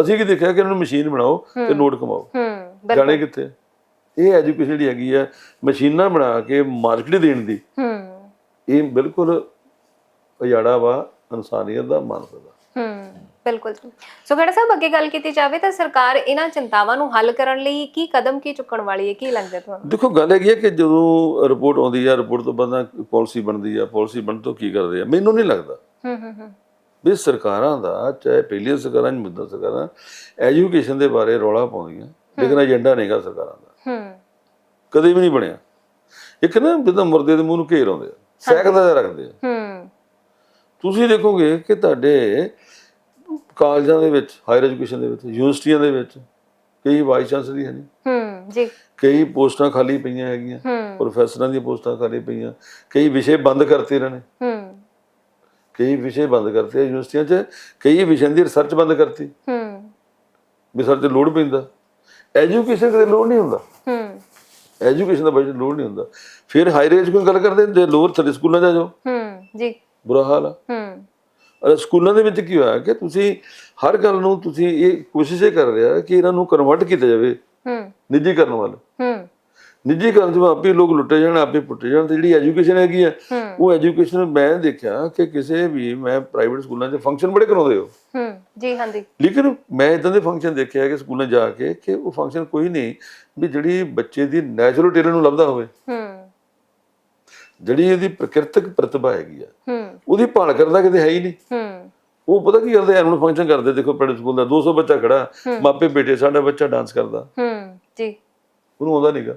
ਅਸੀਂ ਕੀ ਦੇਖਿਆ ਕਿ ਇਹਨਾਂ ਨੂੰ ਮਸ਼ੀਨ ਬਣਾਓ ਤੇ ਨੋਟ ਕਮਾਓ। ਜਾਣੇ ਕਿੱਥੇ? ਇਹ ਐਜੂਕੇਸ਼ਨ ਜਿਹੜੀ ਹੈਗੀ ਆ ਮਸ਼ੀਨਾਂ ਬਣਾ ਕੇ ਮਾਰਕੀਟ ਦੇਣ ਦੀ। ਇਹ ਬਿਲਕੁਲ ਉਜਾੜਾ ਵਾ ਇਨਸਾਨੀਅਤ ਦਾ ਮਾਨਵਤਾ ਦਾ। ਬਿਲਕੁਲ। ਸੋ ਖੜਾ ਸਾਹਿਬ ਅੱਗੇ ਗੱਲ ਕੀਤੀ ਜਾਵੇ ਤਾਂ ਸਰਕਾਰ ਇਹਨਾਂ ਚਿੰਤਾਵਾਂ ਨੂੰ ਹੱਲ ਕਰਨ ਲਈ ਕੀ ਕਦਮ ਕੀ ਚੁੱਕਣ ਵਾਲੀ ਹੈ ਕੀ ਲੱਗਦਾ ਤੁਹਾਨੂੰ? ਦੇਖੋ ਗੱਲ ਹੈਗੀ ਹੈ ਕਿ ਜਦੋਂ ਰਿਪੋਰਟ ਆਉਂਦੀ ਆ ਰਿਪੋਰਟ ਤੋਂ ਬਾਅਦ ਪਾਲਿਸੀ ਬਣਦੀ ਆ ਪਾਲਿਸੀ ਬਣਨ ਤੋਂ ਕੀ ਕਰਦੇ ਆ? ਮੈਨੂੰ ਨਹੀਂ ਲੱਗਦਾ ਹੂੰ ਹੂੰ ਹੂੰ। ਵੀ ਸਰਕਾਰਾਂ ਦਾ ਚਾਹੇ ਪਹਿਲੀਆਂ ਸਰਕਾਰਾਂ ਜਾਂ ਮੁੱਦਾ ਸਰਕਾਰਾਂ ਐਜੂਕੇਸ਼ਨ ਦੇ ਬਾਰੇ ਰੌਲਾ ਪਾਉਂਦੀਆਂ ਲੇਕਿਨ ਏਜੰਡਾ ਨਹੀਂਗਾ ਸਰਕਾਰਾਂ ਦਾ। ਹੂੰ। ਕਦੇ ਵੀ ਨਹੀਂ ਬਣਿਆ। ਇੱਕ ਨਾ ਜਿੱਦਾਂ ਮੁਰਦੇ ਦੇ ਮੂੰਹ ਨੂੰ ਘੇਰ ਆਉਂਦੇ ਆ ਜਿਹਾ ਰੱਖਦੇ ਆ। ਹੂੰ। ਤੁਸੀਂ ਦੇਖੋਗੇ ਕਿ ਤੁਹਾਡੇ ਕਾਲਜਾਂ ਦੇ ਵਿੱਚ ਹਾਇਰ ਐਜੂਕੇਸ਼ਨ ਦੇ ਵਿੱਚ ਯੂਨੀਵਰਸਿਟੀਆਂ ਦੇ ਵਿੱਚ ਕਈ ਵਾਈਸ ਚਾਂਸਲਰ ਹੀ ਹਨ ਹੂੰ ਜੀ। ਕਈ ਪੋਸਟਾਂ ਖਾਲੀ ਪਈਆਂ ਹੈਗੀਆਂ ਪ੍ਰੋਫੈਸਰਾਂ ਦੀਆਂ ਪੋਸਟਾਂ ਖਾਲੀ ਪਈਆਂ ਕਈ ਵਿਸ਼ੇ ਬੰਦ ਕਰਤੇ ਇਹਨਾਂ ਨੇ। ਹੂੰ। ਕਈ ਵਿਸ਼ੇ ਬੰਦ ਕਰਤੇ ਯੂਨੀਵਰਸਿਟੀਆਂ 'ਚ ਕਈ ਵਿਸ਼ਿਆਂ ਦੀ ਰਿਸਰਚ ਬੰਦ ਕਰਤੀ। ਹੂੰ। ਰਿਸਰਚ ਲੋਡ ਪੈਂਦਾ। ਐਜੂਕੇਸ਼ਨ ਤੇ ਲੋਡ ਨਹੀਂ ਹੁੰਦਾ। ਹੂੰ। ਐਜੂਕੇਸ਼ਨ ਦਾ ਬਜਟ ਲੋਡ ਨਹੀਂ ਹੁੰਦਾ। ਫਿਰ ਹਾਇਰ ਐਜੂਕੇਸ਼ਨ ਗੱਲ ਕਰਦੇ ਜੇ ਲੋਅਰ ਥਰਡ ਸਕੂਲਾਂ 'ਚ ਜਾਓ। ਹੂੰ ਜੀ। ਬੁਰਾ ਹਾਲ ਆ। ਹੂੰ। ਸਕੂਲਾਂ ਦੇ ਵਿੱਚ ਕੀ ਹੋਇਆ ਕਿ ਤੁਸੀਂ ਹਰ ਗੱਲ ਨੂੰ ਤੁਸੀਂ ਇਹ ਕੋਸ਼ਿਸ਼ ਕਰ ਰਿਹਾ ਕਿ ਇਹਨਾਂ ਨੂੰ ਕਨਵਰਟ ਕੀਤਾ ਜਾਵੇ ਹੂੰ। ਨਿੱਜੀ ਕਰਨ ਵੱਲ। ਹੂੰ। ਨਿੱਜੀ ਕਰਨ ਤੋਂ ਆਪੇ ਲੋਕ ਲੁੱਟੇ ਜਾਣ ਆਪੇ ਪੁੱਟੇ ਜਾਣ ਤੇ ਜਿਹੜੀ ਐਜੂਕੇਸ਼ਨ ਹੈਗੀ ਆ ਉਹ ਐਜੂਕੇਸ਼ਨ ਮੈਂ ਦੇਖਿਆ ਕਿ ਕਿਸੇ ਵੀ ਮੈਂ ਪ੍ਰਾਈਵੇਟ ਸਕੂਲਾਂ 'ਚ ਫੰਕਸ਼ਨ ਬੜੇ ਕਰਾਉਂਦੇ ਹੋ। ਹੂੰ ਜੀ ਹਾਂਜੀ। ਲੇਕਿਨ ਮੈਂ ਇਦਾਂ ਦੇ ਫੰਕਸ਼ਨ ਦੇਖਿਆ ਕਿ ਸਕੂਲਾਂ ਜਾ ਕੇ ਕਿ ਉਹ ਫੰਕਸ਼ਨ ਕੋਈ ਨਹੀਂ ਵੀ ਜਿਹੜੀ ਬੱਚੇ ਦੀ ਨੈਚੁਰਲ ਟੈਲੈਂਟ ਨੂੰ ਲੱਭਦਾ ਹੋਵੇ। ਹੂੰ। ਜਿਹੜੀ ਇਹਦੀ ਪ੍ਰਕਿਰਤਕ ਪ੍ਰਤਿਭਾ ਹੈਗੀ ਆ। ਹੂੰ। ਉਹਦੀ ਭਾਲ ਕਰਦਾ ਕਿਤੇ ਹੈ ਹੀ ਨਹੀਂ। ਹੂੰ। ਉਹ ਪਤਾ ਕੀ ਕਰਦੇ ਐਨੂਅਲ ਫੰਕਸ਼ਨ ਕਰਦੇ ਦੇਖੋ ਪ੍ਰਾਈਵੇਟ ਸਕੂਲ ਦਾ 200 ਬੱਚਾ ਖੜਾ ਮਾਪੇ ਬੇਟੇ ਸਾਡਾ ਬੱਚਾ ਡਾਂਸ ਕਰਦਾ। ਹੂੰ ਜੀ। ਉਹਨੂੰ ਆਉਂਦਾ ਨਹੀਂਗਾ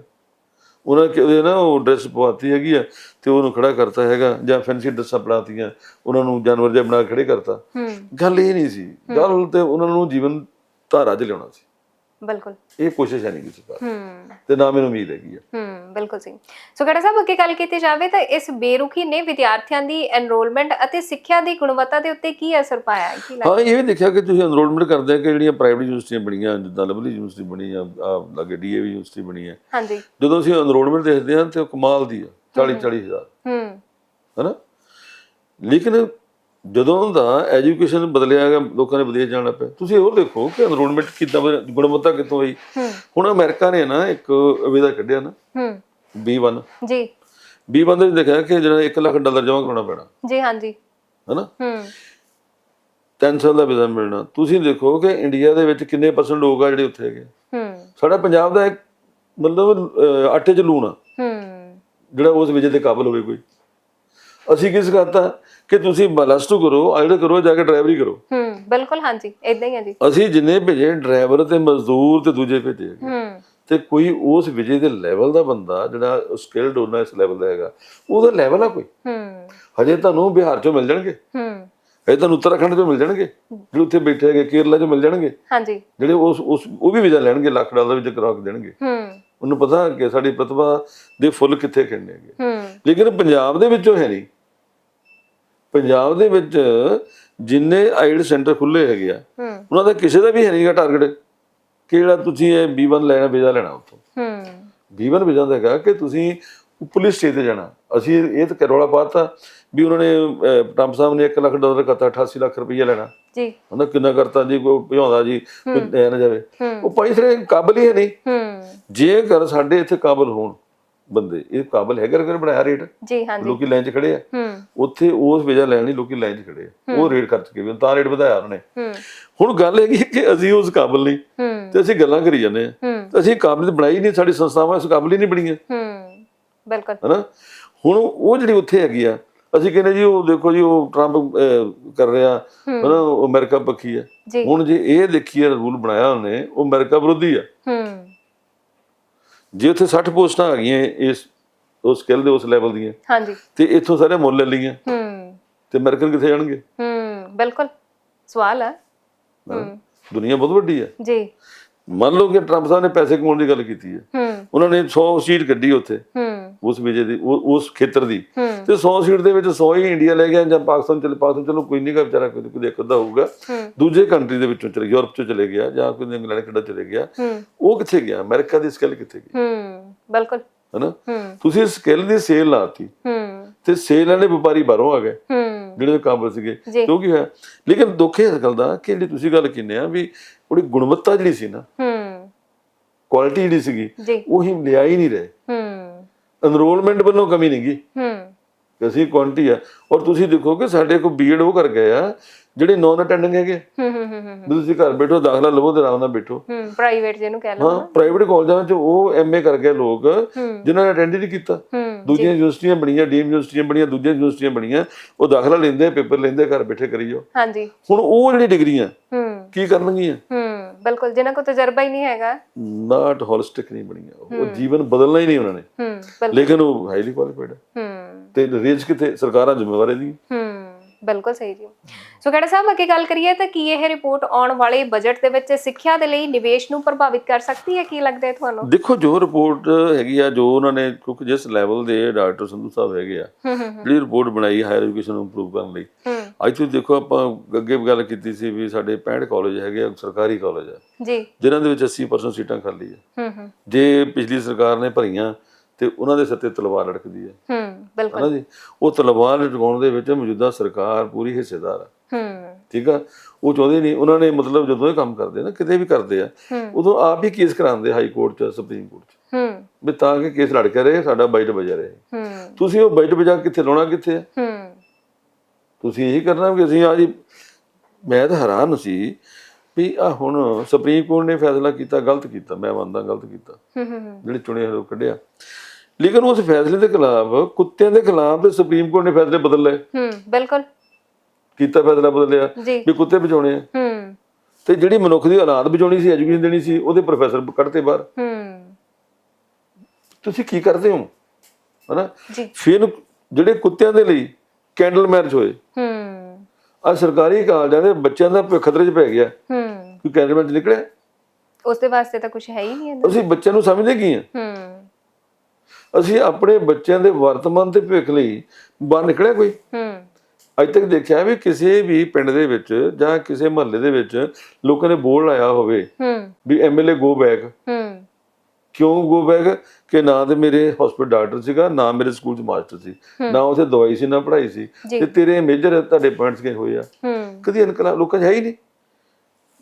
ਉਹਨਾਂ ਕਿ ਉਹਦੇ ਨਾ ਉਹ ਡਰੈਸ ਪਵਾਤੀ ਹੈਗੀ ਆ ਤੇ ਉਹਨੂੰ ਖੜਾ ਕਰਤਾ ਹੈਗਾ ਜਾਂ ਫੈਂਸੀ ਡਰੈਸਾਂ ਪੜਾਤੀਆਂ ਉਹਨਾਂ ਨੂੰ ਜਾਨਵਰ ਜਿਹਾ ਬਣਾ ਕੇ ਖੜੇ ਕਰਤਾ। ਹੂੰ। ਗੱਲ ਇਹ ਨਹੀਂ ਸੀ। ਗੱਲ ਤੇ ਉਹਨਾਂ ਨੂੰ ਜੀਵਨ ਧਾਰਾ 'ਚ ਲਿਆਉਣਾ ਸੀ। ਬਿਲਕੁਲ। ਇਹ ਕੋਸ਼ਿਸ਼ ਹੈ ਨਹੀਂ ਕਿਸੇ ਦਾ ਹੂੰ। ਤੇ ਨਾ ਮੈਨੂੰ ਉਮੀਦ ਹੈਗੀ ਆ। ਹੂੰ ਬਿਲਕੁਲ ਸਹੀ। ਸੋ ਖੜਾ ਸਾਹਿਬ ਅੱਗੇ ਗੱਲ ਕੀਤੀ ਜਾਵੇ ਤਾਂ ਇਸ ਬੇਰੁਖੀ ਨੇ ਵਿਦਿਆਰਥੀਆਂ ਦੀ ਐਨਰੋਲਮੈਂਟ ਅਤੇ ਸਿੱਖਿਆ ਦੀ ਗੁਣਵੱਤਾ ਦੇ ਉੱਤੇ ਕੀ ਅਸਰ ਪਾਇਆ? ਹੈ ਕੀ ਲੱਗਦਾ? ਹਾਂ ਇਹ ਵੀ ਦੇਖਿਆ ਕਿ ਤੁਸੀਂ ਐਨਰੋਲਮੈਂਟ ਕਰਦੇ ਆ ਕਿ ਜਿਹੜੀਆਂ ਪ੍ਰਾਈਵੇਟ ਯੂਨੀਵਰਸਿਟੀਆਂ ਬਣੀਆਂ ਜਿੱਦਾਂ ਲਵਲੀ ਯੂਨੀਵਰਸਿਟੀ ਬਣੀ ਆ ਆ ਲੱਗੇ ਡੀਏਵੀ ਯੂਨੀਵਰਸਿਟੀ ਬਣੀ ਹੈ ਹਾਂਜੀ। ਜਦੋਂ ਅਸੀਂ ਐਨਰੋਲਮੈਂਟ ਦੇਖਦੇ ਹਾਂ ਤੇ ਉਹ ਕਮਾਲ ਦੀ ਆ 40 40 ਹਜ਼ਾਰ। ਹੂੰ। ਹੈਨਾ? ਲੇਕਿਨ ਜਦੋਂ ਦਾ ਐਜੂਕੇਸ਼ਨ ਬਦਲਿਆ ਗਿਆ ਲੋਕਾਂ ਨੇ ਵਿਦੇਸ਼ ਜਾਣਾ ਪਿਆ। ਤੁਸੀਂ ਹੋਰ ਦੇਖੋ ਕਿ ਐਨਰੋਲਮੈਂਟ ਕਿੱਦਾਂ ਗੁਣਵੱਤਾ ਕਿੱਥੋਂ ਆਈ? ਹੁਣ ਅਮਰੀਕਾ ਨੇ ਨਾ ਇੱਕ ਵੀਜ਼ਾ ਕੱਢਿਆ ਨਾ। ਹੂੰ। B1 ਜੀ। B1 ਦੇ ਦੇਖਿਆ ਕਿ ਜਿਹੜਾ 1 ਲੱਖ ਡਾਲਰ ਜਮ੍ਹਾਂ ਕਰਾਉਣਾ ਪੈਣਾ। ਜੀ ਹਾਂਜੀ। ਹੈਨਾ? ਹੂੰ। 3 ਸਾਲ ਦਾ ਵੀਜ਼ਾ ਮਿਲਣਾ। ਤੁਸੀਂ ਦੇਖੋ ਕਿ ਇੰਡੀਆ ਦੇ ਵਿੱਚ ਕਿੰਨੇ ਪਰਸੈਂਟ ਲੋਕ ਆ ਜਿਹੜੇ ਉੱਥੇ ਹੈਗੇ ਹੂੰ। ਸਾਡਾ ਪੰਜਾਬ ਦਾ ਇੱਕ ਮਤਲਬ ਆਟੇ 'ਚ ਲੂਣ ਆ। ਹੂੰ। ਜਿਹੜਾ ਉਸ ਵਿਜੇ ਤੇ ਕਾਬਲ ਹੋਵੇ ਕੋਈ। ਅਸੀਂ ਕਿਸ ਕਰਤਾ ਕਿ ਤੁਸੀਂ ਪਲੱਸ ਕਰੋ ਆਈਲਟ ਕਰੋ ਜਾ ਕੇ ਡਰਾਈਵਰੀ ਕਰੋ। ਹੂੰ ਬਿਲਕੁਲ ਹਾਂਜੀ ਇਦਾਂ ਹੀ ਹੈ ਜੀ। ਅਸੀਂ ਜਿੰਨੇ ਭੇਜੇ ਡਰਾਈਵਰ ਤੇ ਮਜ਼ਦੂਰ ਤੇ ਦੂਜੇ ਭੇਜੇ। ਹੂੰ। ਤੇ ਕੋਈ ਉਸ ਵਿਜੇ ਦੇ ਲੈਵਲ ਦਾ ਬੰਦਾ ਜਿਹੜਾ ਸਕਿਲਡ ਹੋਣਾ ਇਸ ਲੈਵਲ ਦਾ ਹੈਗਾ ਉਹਦਾ ਲੈਵਲ ਆ ਕੋਈ? ਹੂੰ। ਹਜੇ ਤੁਹਾਨੂੰ ਬਿਹਾਰ ਚੋਂ ਮਿਲ ਜਾਣਗੇ। ਹੂੰ। ਹਜੇ ਤੁਹਾਨੂੰ ਉੱਤਰਾਖੰਡ ਚੋਂ ਮਿਲ ਜਾਣਗੇ। ਜਿਹੜੇ ਉੱਥੇ ਬੈਠੇ ਹੈਗੇ ਕੇਰਲਾ ਚੋਂ ਮਿਲ ਜਾਣਗੇ। ਹਾਂਜੀ। ਜਿਹੜੇ ਉਸ ਉਸ ਉਹ ਵੀ ਵੀਜ਼ਾ ਲੈਣਗੇ ਲੱਖ ਡਾਲਰ ਵਿੱਚ ਕਰਾ ਕੇ ਦੇਣਗੇ। ਹੂੰ। ਉਹਨੂੰ ਪਤਾ ਕਿ ਸਾਡੀ ਪ੍ਰਤਿਭਾ ਦੇ ਫੁੱਲ ਕਿੱਥੇ ਖਿੜਨੇ ਹੈਗੇ। ਹੂੰ। ਲੇਕਿਨ ਪੰਜਾਬ ਦੇ ਵਿੱਚੋਂ ਹੈ ਨਹੀਂ। ਪੰਜਾਬ ਦੇ ਵਿੱਚ ਜਿੰਨੇ ਆਈਡ ਸੈਂਟਰ ਖੁੱਲੇ ਹੈਗੇ ਆ ਉਹਨਾਂ ਦਾ ਕਿਸੇ ਦਾ ਵੀ ਹੈ ਨਹੀਂਗਾ ਟਾਰਗੇਟ ਕਿ ਜਿਹੜਾ ਤੁਸੀਂ ਇਹ B1 ਲੈਣਾ ਵੀਜ਼ਾ ਲੈਣਾ ਉੱਥੋਂ? ਹੂੰ। B1 ਵੀਜ਼ਾ ਦਾ ਹੈਗਾ ਕਿ ਤੁਸੀਂ ਉੱਪਰਲੀ ਸਟੇਜ ਤੇ ਜਾਣਾ। ਅਸੀਂ ਇਹ ਤਾਂ ਕਰੋੜਾ ਪਾਤਾ ਵੀ ਉਹਨਾਂ ਨੇ ਟਰੰਪ ਸਾਹਿਬ ਨੇ 1 ਲੱਖ ਡਾਲਰ ਕਰਤਾ 88 ਲੱਖ ਰੁਪਈਆ ਲੈਣਾ। ਜੀ। ਉਹਨਾਂ ਕਿੰਨਾ ਕਰਤਾ ਜੀ ਕੋਈ ਭਜਾਉਂਦਾ ਜੀ ਕੋਈ ਨਾ ਜਾਵੇ। ਉਹ ਸਾਰੇ ਕਾਬਲ ਹੀ ਹੈ ਨਹੀਂ ਹੂੰ। ਜੇਕਰ ਸਾਡੇ ਇੱਥੇ ਕਾਬਲ ਹੋਣ ਬੰਦੇ ਇਹ ਕਾਬਲ ਹੈਗਾ ਕਰ ਬਣਾਇਆ ਰੇਟ? ਜੀ ਹਾਂਜੀ। ਲੋਕੀ ਲਾਈਨ 'ਚ ਖੜੇ ਆ। ਹੂੰ। ਉੱਥੇ ਉਸ ਵੀਜ਼ਾ ਲੈਣ ਲਈ ਲੋਕੀ ਲਾਈਨ 'ਚ ਖੜੇ ਆ। ਉਹ ਰੇਟ ਖਰਚ ਕੇ ਵੀ ਤਾਂ ਰੇਟ ਵਧਾਇਆ ਉਹਨਾਂ। ਨੇ ਹੂੰ। ਹੁਣ ਗੱਲ ਹੈਗੀ ਕਿ ਅਸੀਂ ਉਸ ਕਾਬਲ ਨਹੀਂ ਤੇ ਅਸੀਂ ਗੱਲਾਂ ਕਰੀ ਜਾਂਦੇ ਆ। ਤੇ ਅਸੀਂ ਕਾਬਲੀਅਤ ਬਣਾਈ ਨਹੀਂ ਸਾਡੀ ਸੰਸਥਾਵਾਂ ਇਸ ਕਾਬਲ ਹੀ ਨਹੀਂ ਬਣੀਆਂ। ਹੂੰ ਬਿਲਕੁਲ। ਹਨਾ? ਹੁਣ ਉਹ ਜਿਹੜੀ ਉੱਥੇ ਹੈਗੀ ਆ ਅਸੀਂ ਕਹਿੰਦੇ ਜੀ ਉਹ ਦੇਖੋ ਜੀ ਉਹ ਟਰੰਪ ਕਰ ਰਿਹਾ ਹਨਾ ਉਹ ਅਮਰੀਕਾ ਪੱਖੀ ਜੀ। ਹੁਣ ਜੇ ਇਹ ਦੇਖੀਏ ਰੂਲ ਬਣਾਇਆ ਉਹਨੇ ਉਹ ਅਮਰੀਕਾ ਵਿਰੋਧੀ ਆ। ਹੂੰ। ਜੇ ਉੱਥੇ 60 ਪੋਸਟਾਂ ਆ ਗਈਆਂ ਇਸ ਉਸ ਸਕਿੱਲ ਦੇ ਉਸ ਲੈਵਲ ਦੀਆਂ ਹਾਂਜੀ। ਤੇ ਇੱਥੋਂ ਸਾਰੇ ਮੁੱਲ ਲੈ ਲਈਆਂ। ਹੂੰ। ਤੇ ਅਮਰੀਕਨ ਕਿੱਥੇ ਜਾਣਗੇ? ਹੂੰ ਬਿਲਕੁਲ। ਸਵਾਲ ਹੈ ਹੂੰ। ਦੁਨੀਆ ਬਹੁਤ ਵੱਡੀ ਹੈ ਜੀ। ਮੰਨ ਲਓ ਕਿ ਟਰੰਪ ਸਾਹਿਬ ਨੇ ਪੈਸੇ ਕਮਾਉਣ ਦੀ ਗੱਲ ਕੀਤੀ ਹੈ ਹੂੰ। ਉਹਨਾਂ ਨੇ 100 ਸੀਟ ਕੱਢੀ ਉੱਥੇ। ਹੂੰ। ਉਸ ਵਿਜੇ ਦੀ ਉਸ ਖੇਤਰ ਦੀ। ਤੇ 100 ਸੀਟ ਦੇ ਵਿੱਚ 100 ਹੀ ਇੰਡੀਆ ਲੈ ਗਿਆ ਜਾਂ ਪਾਕਿਸਤਾਨ ਚਲੇ ਪਾਕਿਸਤਾਨ ਚਲੋ ਕੋਈ ਨਹੀਂਗਾ ਵਿਚਾਰਾ ਕੋਈ ਕੋਈ ਦੇਖਦਾ ਹੋਊਗਾ। ਦੂਜੇ ਕੰਟਰੀ ਦੇ ਵਿੱਚੋਂ ਚਲੇ ਯੂਰਪ ਚੋਂ ਚਲੇ ਗਿਆ ਜਾਂ ਕੋਈ ਇੰਗਲੈਂਡ ਕੈਨੇਡਾ ਚਲੇ ਗਿਆ। ਉਹ ਕਿੱਥੇ ਗਿਆ? ਅਮਰੀਕਾ ਦੀ ਸਕਿੱਲ ਕਿੱਥੇ ਗਈ? ਹੂੰ ਬਿਲਕੁਲ। ਹਨਾ? ਤੁਸੀਂ ਸਕਿੱਲ ਦੀ ਸੇਲ ਲਾਤੀ। ਹੂੰ। ਤੇ ਸੇਲ ਵਾਲੇ ਵਪਾਰੀ ਬਾਹਰੋਂ ਆ ਗਏ। ਹੂੰ। ਜਿਹੜੇ ਕਾਬਲ ਸੀਗੇ। ਜੀ। ਕਿਉਂ ਕੀ ਹੋਇਆ? ਲੇਕਿਨ ਦੁੱਖ ਇਹ ਗੱਲ ਦਾ ਕਿ ਜਿਹੜੀ ਤੁਸੀਂ ਗੱਲ ਕਿੰਨੇ ਆ ਵੀ ਉਹਦੀ ਗੁਣਵੱਤਾ ਜਿਹੜੀ ਸੀ ਨਾ ਹੂੰ। ਕੁਆਲਿਟੀ ਜਿਹੜੀ ਸੀਗੀ ਉਹ ਹੀ ਲਿਆ ਹੀ ਨਹੀਂ ਰਹੇ। ਹੂੰ। ਐਨਰੋਲਮੈਂਟ ਵੱਲੋਂ ਕਮੀ ਨਹੀਂ ਗਈ। ਹੂੰ। ਅਸੀਂ ਕੁਆਂਟੀ ਆ। ਔਰ ਤੁਸੀਂ ਦੇਖੋ ਕਿ ਸਾਡੇ ਕੋਲ ਬੀਐਡ ਉਹ ਕਰ ਗਏ ਆ ਜਿਹੜੇ ਨਾਨ ਅਟੈਂਡਿੰਗ ਹੈਗੇ। ਹੂੰ ਹੂੰ ਹੂੰ ਤੁਸੀਂ ਘਰ ਬੈਠੋ ਦਾਖਲਾ ਲਵੋ ਤੇ ਆਰਾਮ ਨਾਲ ਬੈਠੋ। ਹੂੰ ਪ੍ਰਾਈਵੇਟ ਜਿਹਨੂੰ ਕਹਿ ਲਓ ਹਾਂ ਪ੍ਰਾਈਵੇਟ ਕਾਲਜਾਂ ਵਿੱਚ ਉਹ ਐਮਏ ਕਰ ਗਏ ਲੋਕ ਜਿਨ੍ਹਾਂ ਨੇ ਅਟੈਂਡ ਨਹੀਂ ਕੀਤਾ। ਦੂਜੀਆਂ ਯੂਨੀਵਰਸਿਟੀਆਂ ਬਣੀਆਂ ਡੀਮ ਯੂਨੀਵਰਸਿਟੀਆਂ ਬਣੀਆਂ ਦੂਜੀਆਂ ਯੂਨੀਵਰਸਿਟੀਆਂ ਬਣੀਆਂ ਉਹ ਦਾਖਲਾ ਲੈਂਦੇ ਪੇਪਰ ਲੈਂਦੇ ਘਰ ਬੈਠੇ ਕਰੀ ਜਾਓ। ਹਾਂਜੀ। ਹੁਣ ਉਹ ਜਿਹੜੀ ਡਿਗਰੀਆਂ ਹੂੰ। ਕੀ ਕਰਨਗੀਆਂ? ਹੂੰ ਬਿਲਕੁਲ ਜਿਨ੍ਹਾਂ ਕੋਲ ਤਜਰਬਾ ਹੀ ਨਹੀਂ ਹੈਗਾ। ਨਾਟ ਹੋਲਿਸਟਿਕ ਨਹੀਂ ਬਣੀਆਂ। ਉਹ। ਜੀਵਨ ਬਦਲਣਾ ਹੀ ਨਹੀਂ ਉਹਨਾਂ ਨੇ। ਹੂੰ ਲੇਕਿਨ ਉਹ ਹਾਈਲੀ ਕੁਆਲੀਫਾਈਡ ਹੂੰ। ਤੇ ਰੇਂਜ ਕਿਤੇ ਸਰਕਾਰਾਂ ਜ਼ਿੰਮੇਵਾਰ ਇਹਦੀ? ਹੂੰ ਬਿਲਕੁਲ ਸਹੀ ਜੀ। ਸੋ ਖੜਾ ਸਾਹਿਬ ਅੱਗੇ ਗੱਲ ਕਰੀਏ ਤਾਂ ਕੀ ਇਹ ਰਿਪੋਰਟ ਆਉਣ ਵਾਲੇ ਬਜਟ ਦੇ ਵਿੱਚ ਸਿੱਖਿਆ ਦੇ ਲਈ ਨਿਵੇਸ਼ ਨੂੰ ਪ੍ਰਭਾਵਿਤ ਕਰ ਸਕਦੀ ਹੈ? ਕੀ ਲੱਗਦਾ ਹੈ ਤੁਹਾਨੂੰ? ਦੇਖੋ ਜੋ ਰਿਪੋਰਟ ਹੈਗੀ ਆ ਜੋ ਉਹਨਾਂ ਨੇ ਕਿਉਂਕਿ ਜਿਸ ਲੈਵਲ ਦੇ ਡਾਕਟਰ ਸੰਧੂ ਸਾਹਿਬ ਹੈਗੇ ਆ ਜਿਹੜੀ ਰਿਪੋਰਟ ਬਣਾਈ ਹਾਇਰ ਐਜੂਕੇਸ਼ਨ ਨੂੰ ਇੰਪਰੂਵ ਕਰਨ ਲਈ। ਅੱਜ ਤੁਸੀਂ ਦੇਖੋ ਆਪਾਂ ਅੱਗੇ ਗੱਲ ਕੀਤੀ ਸੀ ਵੀ ਸਾਡੇ 65 ਕਾਲਜ ਹੈਗੇ ਆ ਸਰਕਾਰੀ ਕਾਲਜ ਆ। ਜੀ। ਜਿਨ੍ਹਾਂ ਦੇ ਵਿੱਚ 80% ਸੀਟਾਂ ਖਾਲੀ ਆ। ਹੂੰ ਹੂੰ। ਜੇ ਪਿਛਲੀ ਸਰਕਾਰ ਨੇ ਭਰੀਆਂ ਤੇ ਉਹਨਾਂ ਦੇ ਸਿਰ ਤੇ ਤਲਵਾਰ ਲਟਕਦੀ ਹੈ। ਹੂੰ ਬਿਲਕੁਲ। ਹਨਾ ਜੀ? ਉਹ ਤਲਵਾਰ ਲਟਕਾਉਣ ਦੇ ਵਿੱਚ ਮੌਜੂਦਾ ਸਰਕਾਰ ਪੂਰੀ ਹਿੱਸੇਦਾਰ ਆ। ਹੂੰ। ਠੀਕ ਆ? ਉਹ ਚਾਹੁੰਦੇ ਨਹੀਂ ਉਹਨਾਂ ਨੇ ਮਤਲਬ ਜਦੋਂ ਇਹ ਕੰਮ ਕਰਦੇ ਨਾ ਕਿਤੇ ਵੀ ਕਰਦੇ ਆ ਹੂੰ। ਉਦੋਂ ਆਪ ਹੀ ਕੇਸ ਕਰਾਉਂਦੇ ਹਾਈ ਕੋਰਟ ਚ ਸੁਪਰੀਮ ਕੋਰਟ ਚ। ਹੂੰ। ਵੀ ਤਾਂ ਕਿ ਕੇਸ ਲੜ ਕੇ ਰਹੇ ਸਾਡਾ ਬਾਈਟ ਵਜਾ ਰਹੇ। ਹੂੰ। ਤੁਸੀਂ ਉਹ ਬਾਈਟ ਵਜਾ ਕਿੱਥੇ ਲਾਉਣਾ ਕਿੱਥੇ ਆ? ਹੂੰ। ਤੁਸੀਂ ਇਹੀ ਕਰਨਾ ਕਿ ਅਸੀਂ ਆ ਜੀ ਮੈਂ ਤਾਂ ਹੈਰਾਨ ਸੀ ਵੀ ਆ ਹੁਣ ਸੁਪਰੀਮ ਕੋਰਟ ਨੇ ਫੈਸਲਾ ਕੀਤਾ ਗਲਤ ਕੀਤਾ ਮੈਂ ਮੰਨਦਾ ਗਲਤ ਕੀਤਾ। ਜਿਹੜੇ ਚੁਣੇ ਹੋਏ ਲੋਕ ਕੱਢਿਆ। ਲੇਕਿਨ ਉਸ ਫੈਸਲੇ ਦੇ ਖਿਲਾਫ ਕੁੱਤਿਆਂ ਦੇ ਖਿਲਾਫ ਤੇ ਸੁਪਰੀਮ ਕੋਰਟ ਨੇ ਫੈਸਲੇ ਬਦਲ। ਲਏ ਹੂੰ ਬਿਲਕੁਲ। ਕੀਤਾ ਫੈਸਲਾ ਬਦਲਿਆ ਵੀ ਕੁੱਤੇ ਬਚਾਉਣੇ ਆ। ਹੂੰ। ਤੇ ਜਿਹੜੀ ਮਨੁੱਖ ਦੀ ਔਲਾਦ ਬਚਾਉਣੀ ਸੀ ਐਜੂਕੇਸ਼ਨ ਦੇਣੀ ਸੀ ਉਹਦੇ ਪ੍ਰੋਫੈਸਰ ਕੱਢਤੇ ਬਾਹਰ। ਹੂੰ। ਤੁਸੀਂ ਕੀ ਕਰਦੇ ਹੋ? ਹਨਾ? ਜੀ। ਫਿਰ ਜਿਹੜੇ ਕੁੱਤਿਆਂ ਦੇ ਲਈ ਕੈਂਡਲ ਮੈਰਿਜ ਹੋਏ ਹੂੰ। ਆ ਸਰਕਾਰੀ ਕਾਲਜਾਂ ਦੇ ਬੱਚਿਆਂ ਦਾ ਖਤਰੇ 'ਚ ਪੈ ਗਿਆ। ਹੂੰ। ਕਿ ਕੈਂਡਲ ਮੈਰਿਜ ਨਿਕਲਿਆ? ਉਸ ਦੇ ਵਾਸਤੇ ਤਾਂ ਕੁਝ ਹੈ ਹੀ ਨਹੀਂ ਇਹਦਾ। ਅਸੀਂ ਬੱਚਿਆਂ ਨੂੰ ਸਮਝਦੇ ਕੀ ਆ? ਹੂੰ। ਅਸੀਂ ਆਪਣੇ ਬੱਚਿਆਂ ਦੇ ਵਰਤਮਾਨ ਤੇ ਭਵਿੱਖ ਲਈ ਬਾਹਰ ਨਿਕਲਿਆ ਕੋਈ? ਹੂੰ। ਅੱਜ ਤੱਕ ਦੇਖਿਆ ਵੀ ਕਿਸੇ ਵੀ ਪਿੰਡ ਦੇ ਵਿੱਚ ਜਾਂ ਕਿਸੇ ਮਹੱਲੇ ਦੇ ਵਿੱਚ ਲੋਕਾਂ ਨੇ ਬੋਰਡ ਲਾਇਆ ਹੋਵੇ ਹੂੰ। ਵੀ ਐਮਐਲਏ ਗੋ ਬੈਕ। ਹੂੰ। ਕਿਉਂ ਗੋ ਬੈਕ? ਕਿ ਨਾ ਤੇ ਮੇਰੇ ਹਸਪੀਟਲ ਡਾਕਟਰ ਸੀਗਾ ਨਾ ਮੇਰੇ ਸਕੂਲ ਚ ਮਾਸਟਰ ਸੀ ਨਾ ਉਥੇ ਦਵਾਈ ਸੀ ਨਾ ਪੜ੍ਹਾਈ ਸੀ। ਜੀ। ਤੇ ਤੇਰੇ ਮੇਜਰ ਤੁਹਾਡੇ ਪੁਆਇੰਟਸ ਕਿਹ ਹੋਏ ਆ। ਹੂੰ। ਕਦੀ ਇਨਕਲਾਬ ਲੋਕਾਂ 'ਚ ਹੈ ਹੀ ਨਹੀਂ।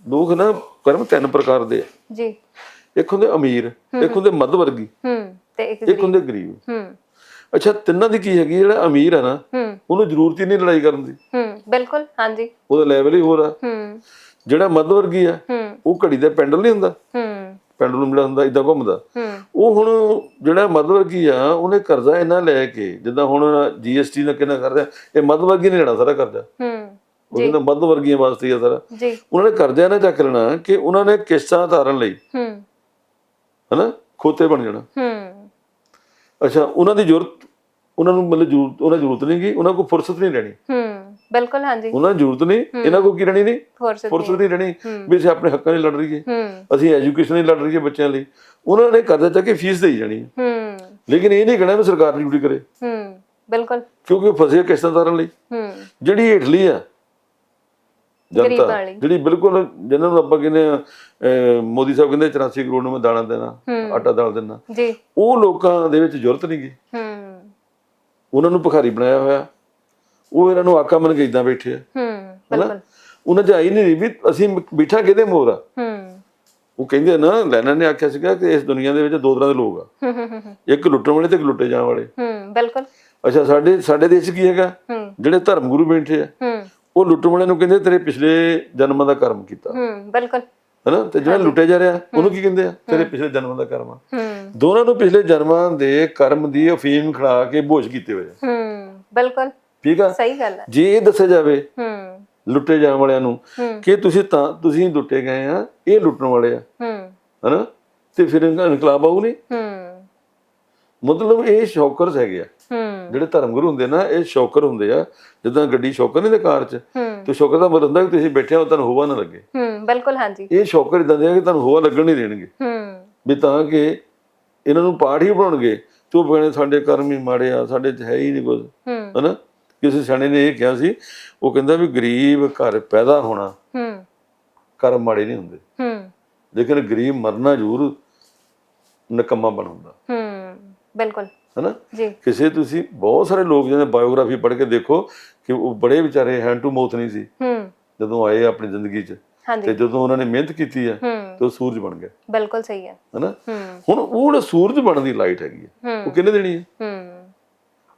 ਲੋਕ ਨਾ ਕਰਮ ਤਿੰਨ ਪ੍ਰਕਾਰ ਦੇ ਆ। ਜੀ। ਇੱਕ ਹੁੰਦੇ ਅਮੀਰ ਇੱਕ ਹੁੰਦੇ ਮੱਧ ਵਰਗੀ। ਹੂੰ ਤੇ ਇੱਕ ਹੁੰਦੇ ਗਰੀਬ। ਹੂੰ। ਅੱਛਾ ਤਿੰਨਾਂ ਦੀ ਕੀ ਹੈਗੀ? ਜਿਹੜਾ ਅਮੀਰ ਆ ਨਾ ਹੂੰ। ਉਹਨੂੰ ਜ਼ਰੂਰਤ ਹੀ ਨਹੀਂ ਲੜਾਈ ਕਰਨ ਦੀ। ਹੂੰ ਬਿਲਕੁਲ ਹਾਂਜੀ। ਉਹਦਾ ਲੈਵਲ ਹੀ ਹੋਰ ਆ। ਹੂੰ। ਜਿਹੜਾ ਮੱਧ ਵਰਗੀ ਆ ਹੂੰ। ਉਹ ਘੜੀ ਦਾ ਪੈਂਡਲ ਨਹੀਂ ਹੁੰਦਾ। ਹੂੰ। ਪੈਂਡਲ ਜਿਹੜਾ ਹੁੰਦਾ ਇਦਾਂ ਘੁੰਮਦਾ। ਹੂੰ। ਉਹ ਹੁਣ ਜਿਹੜਾ ਮੱਧ ਵਰਗੀ ਆ ਉਹਨੇ ਕਰਜ਼ਾ ਇਹਨਾਂ ਲੈ ਕੇ ਜਿੱਦਾਂ ਹੁਣ ਜੀਐਸਟੀ ਦਾ ਕਿੰਨਾ ਕਰਜ਼ਾ ਇਹ ਮੱਧ ਵਰਗੀ ਨੇ ਲੈਣਾ ਸਾਰਾ ਕਰਜ਼ਾ। ਹੂੰ ਉਹ ਕਹਿੰਦਾ ਮੱਧ ਵਰਗੀਆਂ ਵਾਸਤੇ ਆ ਸਾਰਾ। ਜੀ। ਉਹਨਾਂ ਨੇ ਕਰਜ਼ਾ ਨਾ ਚੱਕ ਲੈਣਾ ਕਿ ਉਹਨਾਂ ਨੇ ਕਿਸ਼ਤਾਂ ਧਾਰਨ ਲਈ। ਹੂੰ। ਹਨਾ? ਖੋਤੇ ਬਣ ਜਾਣਾ। ਹੂੰ। ਅੱਛਾ ਉਹਨਾਂ ਦੀ ਜ਼ਰੂਰਤ ਉਹਨਾਂ ਨੂੰ ਮਤਲਬ ਜ਼ਰੂਰਤ ਉਹਨਾਂ ਜ਼ਰੂਰਤ ਨਹੀਂ ਗੀ ਉਹਨਾਂ ਕੋਲ ਫੁਰਸਤ ਨਹੀਂ ਰਹਿਣੀ। ਹੂੰ ਬਿਲਕੁਲ ਹਾਂਜੀ। ਉਹਨਾਂ ਨੂੰ ਜ਼ਰੂਰਤ ਨਹੀਂ ਇਹਨਾਂ ਕੋਲ ਕੀ ਰਹਿਣੀ ਨਹੀਂ ਫੋਰਸ ਫੁਰਸਤ ਨਹੀਂ। ਰਹਿਣੀ। ਵੀ ਅਸੀਂ ਆਪਣੇ ਹੱਕਾਂ ਲਈ ਲੜ ਰਹੀਏ। ਅਸੀਂ ਐਜੂਕੇਸ਼ਨ ਲਈ ਲੜ ਰਹੀਏ ਬੱਚਿਆਂ ਲਈ। ਉਹਨਾਂ ਨੇ ਕਰਜ਼ਾ ਚੱਕ ਕੇ ਫੀਸ ਦੇਈ ਜਾਣੀ। ਹੈ। ਲੇਕਿਨ ਇਹ ਨਹੀਂ ਕਹਿਣਾ ਵੀ ਸਰਕਾਰ ਡਿਊਟੀ ਕਰੇ। ਹੂੰ ਬਿਲਕੁਲ। ਕਿਉਂਕਿ ਉਹ ਫਸੇ ਕਿਸ਼ਤਾਂ ਤਾਰਨ ਲਈ। ਹੂੰ। ਜਿਹੜੀ ਹੇਠਲੀ ਆ ਜਨਤਾ। ਜਿਹੜੀ ਬਿਲਕੁਲ ਜਿਹਨਾਂ ਨੂੰ ਆਪਾਂ ਕਹਿੰਦੇ ਆ ਮੋਦੀ ਸਾਹਿਬ ਕਹਿੰਦੇ 84 ਕਰੋੜ ਨੂੰ ਮੈਂ ਦਾਣਾ ਦੇਣਾ। ਆਟਾ ਦਾਲ ਦੇਣਾ ਜੀ। ਉਹ ਲੋਕਾਂ ਦੇ ਵਿੱਚ ਜ਼ਰੂਰਤ ਨਹੀਂ ਗੀ। ਹੂੰ। ਉਹਨਾਂ ਨੂੰ ਭਿਖਾਰੀ ਬਣਾਇਆ ਹੋਇਆ। ਉਹ ਇਹਨਾਂ ਨੂੰ ਆਕਾ ਮੰਨ ਕੇ ਇਦਾਂ ਬੈਠੇ ਆ। ਹੂੰ ਬਿਲਕੁਲ। ਉਹਨਾਂ 'ਚ ਆਈ ਨਹੀਂ ਵੀ ਅਸੀਂ ਬੈਠਾ ਕਿਹਦੇ ਮੋਰ ਆ? ਹੂੰ। ਉਹ ਕਹਿੰਦੇ ਨਾ ਲੈਣਾ ਨੇ ਆਖਿਆ ਸੀਗਾ ਕਿ ਇਸ ਦੁਨੀਆ ਦੇ ਵਿੱਚ ਦੋ ਤਰ੍ਹਾਂ ਦੇ ਲੋਕ ਆ। ਇੱਕ ਲੁੱਟਣ ਵਾਲੇ ਤੇ ਇੱਕ ਲੁੱਟੇ ਜਾਣ ਵਾਲੇ। ਹੂੰ ਬਿਲਕੁਲ। ਅੱਛਾ ਸਾਡੇ ਸਾਡੇ ਦੇਸ਼ 'ਚ ਕੀ ਹੈਗਾ? ਜਿਹੜੇ ਧਰਮ ਗੁਰੂ ਬੈਠੇ ਆ। ਉਹ ਲੁੱਟਣ ਵਾਲੇ ਨੂੰ ਕਹਿੰਦੇ ਤੇਰੇ ਪਿਛਲੇ ਜਨਮਾਂ ਦਾ ਕਰਮ ਕੀਤਾ। ਹੂੰ ਬਿਲਕੁਲ। ਹੈਨਾ? ਤੇ ਜਿਹੜਾ ਲੁੱਟਿਆ ਜਾ ਰਿਹਾ ਉਹਨੂੰ ਕੀ ਕਹਿੰਦੇ ਆ? ਤੇਰੇ ਪਿਛਲੇ ਜਨਮਾਂ ਦਾ ਕਰਮ ਹੂੰ। ਦੋਨਾਂ ਨੂੰ ਪਿਛਲੇ ਜਨਮਾਂ ਦੇ ਕਰਮ ਦੀ ਅਫੀਮ ਖੜਾ ਕੇ ਬੋਝ ਕੀਤੇ ਹੋਏ ਹੂੰ ਬਿਲਕੁਲ। ਠੀਕ ਆ? ਸਹੀ ਗੱਲ ਹੈ ਜੇ ਇਹ ਦੱਸਿਆ ਜਾਵੇ ਹੂੰ। ਲੁੱਟੇ ਜਾਣ ਵਾਲਿਆਂ ਨੂੰ ਕਿ ਤੁਸੀਂ ਤਾਂ ਤੁਸੀਂ ਲੁੱਟੇ ਗਏ ਆ ਇਹ ਲੁੱਟਣ ਵਾਲੇ ਆ। ਹੂੰ। ਹੈਨਾ? ਤੇ ਫਿਰ ਇਨਕਾ- ਇਨਕਲਾਬ ਆਊ ਨਹੀਂ। ਹੂੰ। ਮਤਲਬ ਇਹ ਸ਼ੌਕਰਸ ਹੈਗੇ ਆ। ਜਿਹੜੇ ਧਰਮਗੁਰੂ ਹੁੰਦੇ ਨਾ ਇਹ ਸ਼ੌਕਰ ਹੁੰਦੇ ਆ। ਜਿੱਦਾਂ ਗੱਡੀ ਸ਼ੌਕਰ ਨਹੀਂ ਦੇ ਕਾਰ 'ਚ ਤੇ ਸ਼ੌਕਰ ਦਾ ਮਤਲਬ ਹੁੰਦਾ ਕਿ ਤੁਸੀਂ ਬੈਠੇ ਹੋ ਤੁਹਾਨੂੰ ਹਵਾ ਨਾ ਲੱਗੇ। ਹੂੰ ਬਿਲਕੁਲ ਹਾਂਜੀ। ਇਹ ਸ਼ੌਕਰ ਇਦਾਂ ਦੇ ਆ ਕਿ ਤੁਹਾਨੂੰ ਹਵਾ ਲੱਗਣ ਨਹੀਂ ਦੇਣਗੇ। ਹੂੰ। ਵੀ ਤਾਂ ਕਿ ਇਹਨਾਂ ਨੂੰ ਪਾਠ ਹੀ ਬਣਾਉਣਗੇ ਤੇ ਕਹਿੰਦੇ ਸਾਡੇ ਕਰਮ ਹੀ ਮਾੜੇ ਆ ਸਾਡੇ 'ਚ ਹੈ ਹੀ ਨਹੀਂ ਕੁਝ ਹਨਾ? ਕਿਸੇ ਸਿਆਣੇ ਨੇ ਇਹ ਕਿਹਾ ਸੀ ਉਹ ਕਹਿੰਦਾ ਵੀ ਗਰੀਬ ਘਰ ਪੈਦਾ ਹੋਣਾ ਹੂੰ। ਕਰਮ ਮਾੜੇ ਨਹੀਂ ਹੁੰਦੇ। ਹੂੰ। ਲੇਕਿਨ ਗਰੀਬ ਮਰਨਾ ਜ਼ਰੂਰ ਨਕਮਾ ਬਣਾਉਂਦਾ। ਹੂੰ ਬਿਲਕੁਲ। ਹਨਾ? ਜੀ। ਕਿਸੇ ਤੁਸੀਂ ਬਹੁਤ ਸਾਰੇ ਲੋਕ ਜਿਹਨੇ ਬਾਇਓਗ੍ਰਾਫੀ ਪੜ੍ਹ ਕੇ ਦੇਖੋ ਕਿ ਉਹ ਬੜੇ ਵਿਚਾਰੇ ਹੈਂਡ ਟੂ ਮਾਊਥ ਨਹੀਂ ਸੀ। ਹੂੰ। ਜਦੋਂ ਆਏ ਆਪਣੀ ਜ਼ਿੰਦਗੀ 'ਚ ਤੇ ਜਦੋਂ ਉਹਨਾਂ ਨੇ ਮਿਹਨਤ ਕੀਤੀ ਹੂੰ। ਤੇ ਉਹ ਸੂਰਜ ਬਣ ਗਏ। ਬਿਲਕੁਲ ਸਹੀ ਹੈ। ਹਨਾ? ਹੁਣ ਉਹ ਜਿਹੜਾ ਸੂਰਜ ਬਣਨ ਦੀ ਲਾਈਟ ਹੈਗੀ ਹੂੰ। ਉਹ ਕਿਹਨੇ ਦੇਣੀ ਹੈ ਹੂੰ।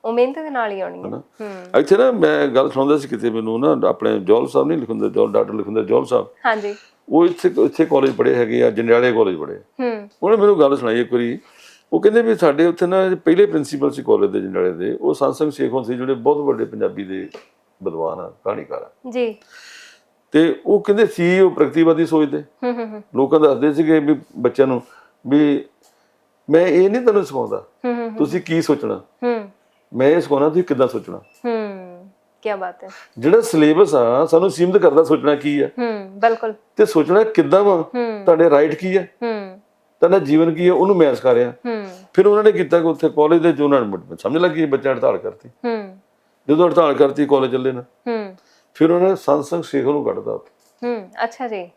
ਉਹ ਮਿਹਨਤ ਦੇ ਨਾਲ ਹੀ ਆਉਣੀ ਹੈ? ਹੂੰ। ਇੱਥੇ ਨਾ ਮੈਂ ਗੱਲ ਸੁਣਦਾ ਸੀ ਕਿਤੇ ਮੈਨੂੰ ਨਾ ਆਪਣੇ ਜੋਲ ਸਾਹਿਬ ਨਹੀਂ ਲਿਖੁੰਦੇ ਜੋਲ ਡਾਕਟਰ ਲਿਖੁੰਦੇ ਜੋਲ ਸਾਹਿਬ। ਹਾਂਜੀ। ਉਹ ਇੱਥੇ ਇੱਥੇ ਕਾਲਜ ਪੜ੍ਹੇ ਹੈਗੇ ਆ ਜੰਡਿਆਲੇ ਕਾਲਜ ਪੜ੍ਹੇ ਹੂੰ। ਉਹਨੇ ਮੈਨੂੰ ਗੱਲ ਸੁਣਾਈ ਇੱਕ ਵਾਰੀ ਉਹ ਕਹਿੰਦੇ ਵੀ ਸਾਡੇ ਉੱਥੇ ਨਾ ਪਹਿਲੇ ਪ੍ਰਿੰਸੀਪਲ ਸੀ ਕਾਲਜ ਦੇ ਜੰਡਿਆਲੇ ਦੇ ਉਹ ਸੰਸੰਗ ਸ਼ੇਖੋਂ ਸੀ ਜਿਹੜੇ ਬਹੁਤ ਵੱਡੇ ਪੰਜਾਬੀ ਦੇ ਵਿਦਵਾਨ ਆ ਕਹਾਣੀਕਾਰ ਆ। ਜੀ। ਤੇ ਉਹ ਕਹਿੰਦੇ ਸੀ ਉਹ ਪ੍ਰਗਤੀਵਾਦੀ ਸੋਚਦੇ। ਹੂੰ ਹੂੰ ਲੋਕਾਂ ਦੱਸਦੇ ਸੀਗੇ ਵੀ ਬੱਚਿਆਂ ਨੂੰ ਵੀ ਮੈਂ ਇਹ ਨਹੀਂ ਤੁਹਾਨੂੰ ਸਿਖਾਉਂਦਾ ਤੁਸੀਂ ਕੀ ਸੋਚਣਾ? ਹੂੰ। ਮੈਂ ਇਹ ਸਿਖਾਉਣਾ ਤੁਸੀਂ ਕਿੱਦਾਂ ਸੋਚਣਾ? ਹੂੰ ਕੀ ਬਾਤ ਹੈ। ਜਿਹੜਾ ਸਿਲੇਬਸ ਆ ਸਾਨੂੰ ਸੀਮਿਤ ਕਰਦਾ ਸੋਚਣਾ ਕੀ ਆ? ਹੂੰ ਬਿਲਕੁਲ। ਤੇ ਸੋਚਣਾ ਕਿੱਦਾਂ ਵਾ? ਤੁਹਾਡੇ ਰਾਈਟ ਕੀ ਆ? ਹੂੰ। ਤੁਹਾਡਾ ਜੀਵਨ ਕੀ ਆ ਉਹਨੂੰ ਮੈਂ ਰਿਹਾ। ਹੂੰ। ਫਿਰ ਉਹਨਾਂ ਨੇ ਕੀਤਾ ਕਿ ਉੱਥੇ ਕਾਲਜ ਦੇ ਜੋ ਉਹਨਾਂ ਨੂੰ ਸਮਝ ਲੱਗੀ ਬੱਚਾ ਹੜਤਾਲ ਕਰਤੀ। ਹੂੰ। ਜਦੋਂ ਹੜਤਾਲ ਕਰਤੀ ਕਾਲਜ ਚੱਲੇ ਨਾ। ਹੂੰ। ਫਿਰ ਉਹਨਾਂ ਨੇ ਸੰਸੰਗ ਸ਼ੇਖ ਨੂੰ ਕੱਢਦਾ ਹੂੰ ਅੱਛਾ ਜੀ।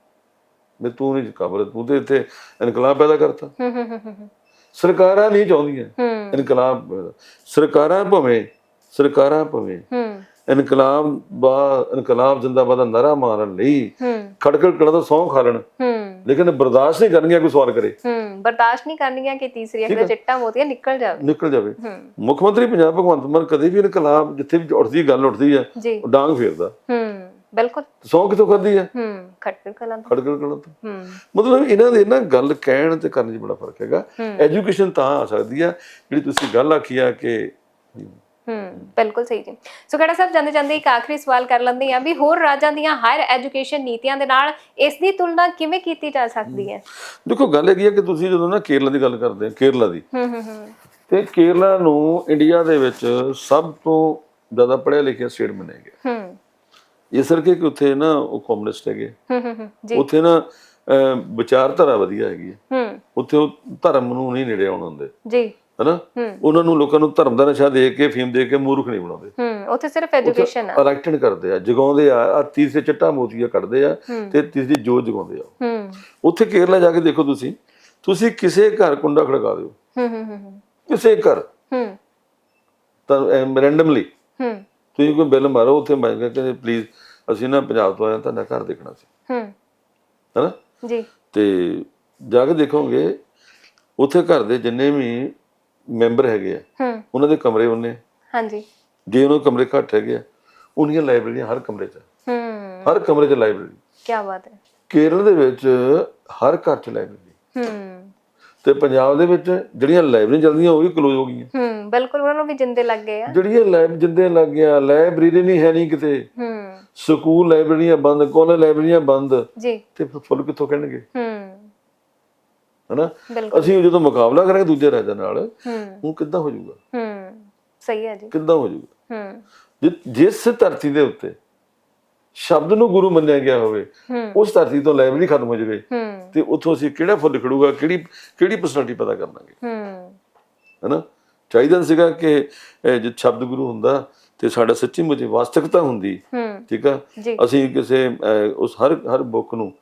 ਵੀ ਤੂੰ ਨਹੀਂ ਕਬਰ ਤੂੰ ਤੇ ਇੱਥੇ ਇਨਕਲਾਬ ਪੈਦਾ ਕਰਤਾ। ਹੂੰ ਹੂੰ ਹੂੰ ਹੂੰ ਸਰਕਾਰਾਂ ਨਹੀਂ ਚਾਹੁੰਦੀਆਂ। ਹੂੰ। ਇਨਕਲਾਬ। ਸਰਕਾਰਾਂ ਭਾਵੇਂ ਸਰਕਾਰਾਂ ਭਾਵੇਂ ਹੂੰ। ਇਨਕਲਾਬ ਬਾ ਇਨਕਲਾਬ ਜਿੰਦਾਬਾਦ ਦਾ ਨਾਰਾ ਮਾਰਨ ਲਈ ਹੂੰ। ਖੜਕੜ ਕੜਾ ਤੋਂ ਸੌਂ ਖਾ ਲੈਣ ਹੂੰ। ਲੇਕਿਨ ਬਰਦਾਸ਼ਤ ਨਹੀਂ ਕਰਨਗੀਆਂ ਕੋਈ ਸਵਾਲ ਕਰੇ। ਹੂੰ ਬਰਦਾਸ਼ਤ ਨਹੀਂ ਕਰਨੀਆਂ ਕਿ ਤੀਸਰੀ ਅੱਖ ਦਾ ਚਿੱਟਾ ਮੋਤੀਆ ਨਿਕਲ ਜਾਵੇ। ਨਿਕਲ ਜਾਵੇ। ਹੂੰ। ਮੁੱਖ ਮੰਤਰੀ ਪੰਜਾਬ ਭਗਵੰਤ ਮਾਨ ਕਦੇ ਵੀ ਇਨਕਲਾਬ ਜਿੱਥੇ ਵੀ ਉੱਠਦੀ ਗੱਲ ਉੱਠਦੀ ਜੀ। ਉਹ ਡਾਂਗ ਫੇਰਦਾ। ਹੂੰ ਬਿਲਕੁਲ। ਸੌਂ ਕਿੱਥੋਂ ਖਾਦੀ ਆ ਹੂੰ ਖਟਕੜ ਕਲਾਂ ਤੋਂ। ਖੜਕੜ ਕੜਾ ਤੋਂ। ਹੂੰ। ਮਤਲਬ ਇਹਨਾਂ ਦੇ ਨਾ ਗੱਲ ਕਹਿਣ ਤੇ ਕਰਨ 'ਚ ਬੜਾ ਫ਼ਰਕ ਹੈਗਾ। ਹੂੰ। ਐਜੂਕੇਸ਼ਨ ਤਾਂ ਆ ਸਕਦੀ ਆ ਜਿਹੜੀ ਤੁਸੀਂ ਗੱਲ ਆਖੀ ਆ ਕਿ ਹੂੰ ਬਿਲਕੁਲ ਸਹੀ ਜੀ। ਸੋ ਖੜਾ ਸਾਹਿਬ ਜਾਂਦੇ ਜਾਂਦੇ ਇੱਕ ਆਖਰੀ ਸਵਾਲ ਕਰ ਲੈਂਦੇ ਆ ਵੀ ਹੋਰ ਰਾਜਾਂ ਦੀਆਂ ਹਾਇਰ ਐਜੂਕੇਸ਼ਨ ਨੀਤੀਆਂ ਦੇ ਨਾਲ ਇਸ ਦੀ ਤੁਲਨਾ ਕਿਵੇਂ ਕੀਤੀ ਜਾ ਸਕਦੀ ਹੈ? ਦੇਖੋ ਗੱਲ ਹੈਗੀ ਆ ਕਿ ਤੁਸੀਂ ਜਦੋਂ ਨਾ ਕੇਰਲਾ ਦੀ ਗੱਲ ਕਰਦੇ ਆ ਕੇਰਲਾ ਦੀ। ਹੂੰ ਹੂੰ ਹੂੰ। ਤੇ ਕੇਰਲਾ ਨੂੰ ਇੰਡੀਆ ਦੇ ਵਿੱਚ ਸਭ ਤੋਂ ਜ਼ਿਆਦਾ ਪੜ੍ਹਿਆ ਲਿਖਿਆ ਸਟੇਟ ਮੰਨਿਆ ਗਿਆ। ਹੂੰ। ਇਸ ਕਰਕੇ ਕਿ ਉੱਥੇ ਨਾ ਉਹ ਕਮਿਊਨਿਸਟ ਹੈਗੇ ਹੂੰ ਹੂੰ ਹੂੰ ਜੀ। ਉੱਥੇ ਨਾ ਵਿਚਾਰਧਾਰਾ ਵਧੀਆ ਹੈਗੀ ਹੈ ਹੂੰ। ਉੱਥੇ ਉਹ ਧਰਮ ਨੂੰ ਨਹੀਂ ਨੇੜੇ ਆਉਣ ਦਿੰਦੇ। ਜੀ। ਹਨਾ? ਉਹਨਾਂ ਨੂੰ ਲੋਕਾਂ ਨੂੰ ਧਰਮ ਦਾ ਨਸ਼ਾ ਦੇ ਕੇ ਫੀਮ ਦੇ ਕੇ ਮੂਰਖ ਨਹੀਂ ਬਣਾਉਂਦੇ। ਹੂੰ ਉੱਥੇ ਸਿਰਫ ਐਜੂਕੇਸ਼ਨ ਆ। ਅਲੈਕਟਡ ਕਰਦੇ ਆ ਜਗਾਉਂਦੇ ਆ ਆ ਤੀਸਰੇ ਚਿੱਟਾ ਮੋਤੀਆ ਕੱਢਦੇ ਆ। ਤੇ ਤੀਸਰੀ ਜੋਤ ਜਗਾਉਂਦੇ ਆ। ਹੂੰ। ਉੱਥੇ ਕੇਰਲਾ ਜਾ ਕੇ ਦੇਖੋ ਤੁਸੀਂ ਤੁਸੀਂ ਕਿਸੇ ਘਰ ਕੁੰਡਾ ਖੜਕਾ ਦਿਓ। ਹੂੰ ਹੂੰ ਹੂੰ ਕਿਸੇ ਘਰ। ਹੂੰ। ਤਾਂ ਰੈਂਡਮਲੀ ਹੂੰ। ਤੁਸੀਂ ਕੋਈ ਬਿੱਲ ਮਾਰੋ ਉੱਥੇ ਮੈਂ ਕਹਿੰਦੇ ਪਲੀਜ਼ ਅਸੀਂ ਨਾ ਪੰਜਾਬ ਤੋਂ ਆਏ ਹਾਂ ਤੁਹਾਡਾ ਘਰ ਦੇਖਣਾ ਸੀ। ਹੂੰ। ਹੈਨਾ? ਜੀ। ਤੇ ਜਾ ਕੇ ਦੇਖੋਗੇ ਉੱਥੇ ਘਰ ਦੇ ਜਿੰਨੇ ਵੀ ਮੈਂਬਰ ਹੈਗੇ ਆ। ਹੂੰ। ਉਹਨਾਂ ਦੇ ਕਮਰੇ ਉਹਨੇ। ਹਾਂਜੀ। ਜੇ ਉਹਨਾਂ ਦੇ ਕਮਰੇ ਘੱਟ ਹੈਗੇ ਆ ਉਹਨੀਆਂ ਲਾਇਬ੍ਰੇਰੀਆਂ ਹਰ ਕਮਰੇ 'ਚ ਹੂੰ। ਹਰ ਕਮਰੇ 'ਚ ਲਾਇਬ੍ਰੇਰੀ। ਕੀ ਬਾਤ ਹੈ। ਕੇਰਲ ਦੇ ਵਿੱਚ ਹਰ ਘਰ 'ਚ ਲਾਇਬ੍ਰੇਰੀ। ਹੂੰ। ਤੇ ਪੰਜਾਬ ਦੇ ਵਿੱਚ ਜਿਹੜੀਆਂ ਲਾਇਬ੍ਰੇਰੀਆਂ ਚੱਲਦੀਆਂ ਉਹ ਵੀ ਕਲੋਜ਼ ਹੋ ਗਈਆਂ। ਹੂੰ ਬਿਲਕੁਲ ਉਹਨਾਂ ਨੂੰ ਵੀ ਜਿੰਦੇ ਲੱਗ ਗਏ ਆ। ਜਿਹੜੀਆਂ ਲਾਇਬ ਜਿੰਦੇ ਲੱਗ ਗਿਆ ਲਾਇਬ੍ਰੇਰੀ ਨਹੀਂ ਹੈ ਨਹੀਂ ਕਿਤੇ। ਹੂੰ। ਸਕੂਲ ਲਾਇਬ੍ਰੇਰੀਆਂ ਬੰਦ ਕਾਲਜ ਲਾਇਬ੍ਰੇਰੀਆਂ ਬੰਦ। ਜੀ। ਤੇ ਫੁੱਲ ਕਿੱਥੋਂ ਕਹਿਣਗੇ? ਹੂੰ। ਹਨਾ? ਅਸੀਂ ਜਦੋਂ ਮੁਕਾਬਲਾ ਕਰਾਂਗੇ ਦੂਜੇ ਰਾਜਾਂ ਨਾਲ ਉਹ ਕਿੱਦਾਂ ਹੋ ਜਾਊਗਾ? ਹੂੰ ਸਹੀ ਹੈ ਜੀ। ਕਿੱਦਾਂ ਹੋ ਜਾਊਗਾ? ਹੂੰ। ਜਿਸ ਧਰਤੀ ਦੇ ਉੱਤੇ ਸ਼ਬਦ ਨੂੰ ਗੁਰੂ ਮੰਨਿਆ ਗਿਆ ਹੋਵੇ ਉਸ ਧਰਤੀ ਤੋਂ ਲਾਇਬ੍ਰੇਰੀ ਖਤਮ ਹੋ ਜਾਵੇ ਤੇ ਉੱਥੋਂ ਅਸੀਂ ਕਿਹੜਾ ਫੁੱਲ ਖੜੂਗਾ ਕਿਹੜੀ ਕਿਹੜੀ ਪਰਸਨੈਲਿਟੀ ਪਤਾ ਕਰਾਂਗੇ ਹੂੰ। ਹੈਨਾ? ਚਾਹੀਦਾ ਸੀਗਾ ਕਿ ਜੇ ਸ਼ਬਦ ਗੁਰੂ ਹੁੰਦਾ ਤੇ ਸਾਡਾ ਸੱਚੀ ਮੁੱਚੀ ਵਾਸਤਵਿਕਤਾ ਹੁੰਦੀ ਠੀਕ ਆ? ਅਸੀਂ ਕਿਸੇ ਉਸ ਹਰ ਹਰ ਬੁੱਕ ਨੂੰ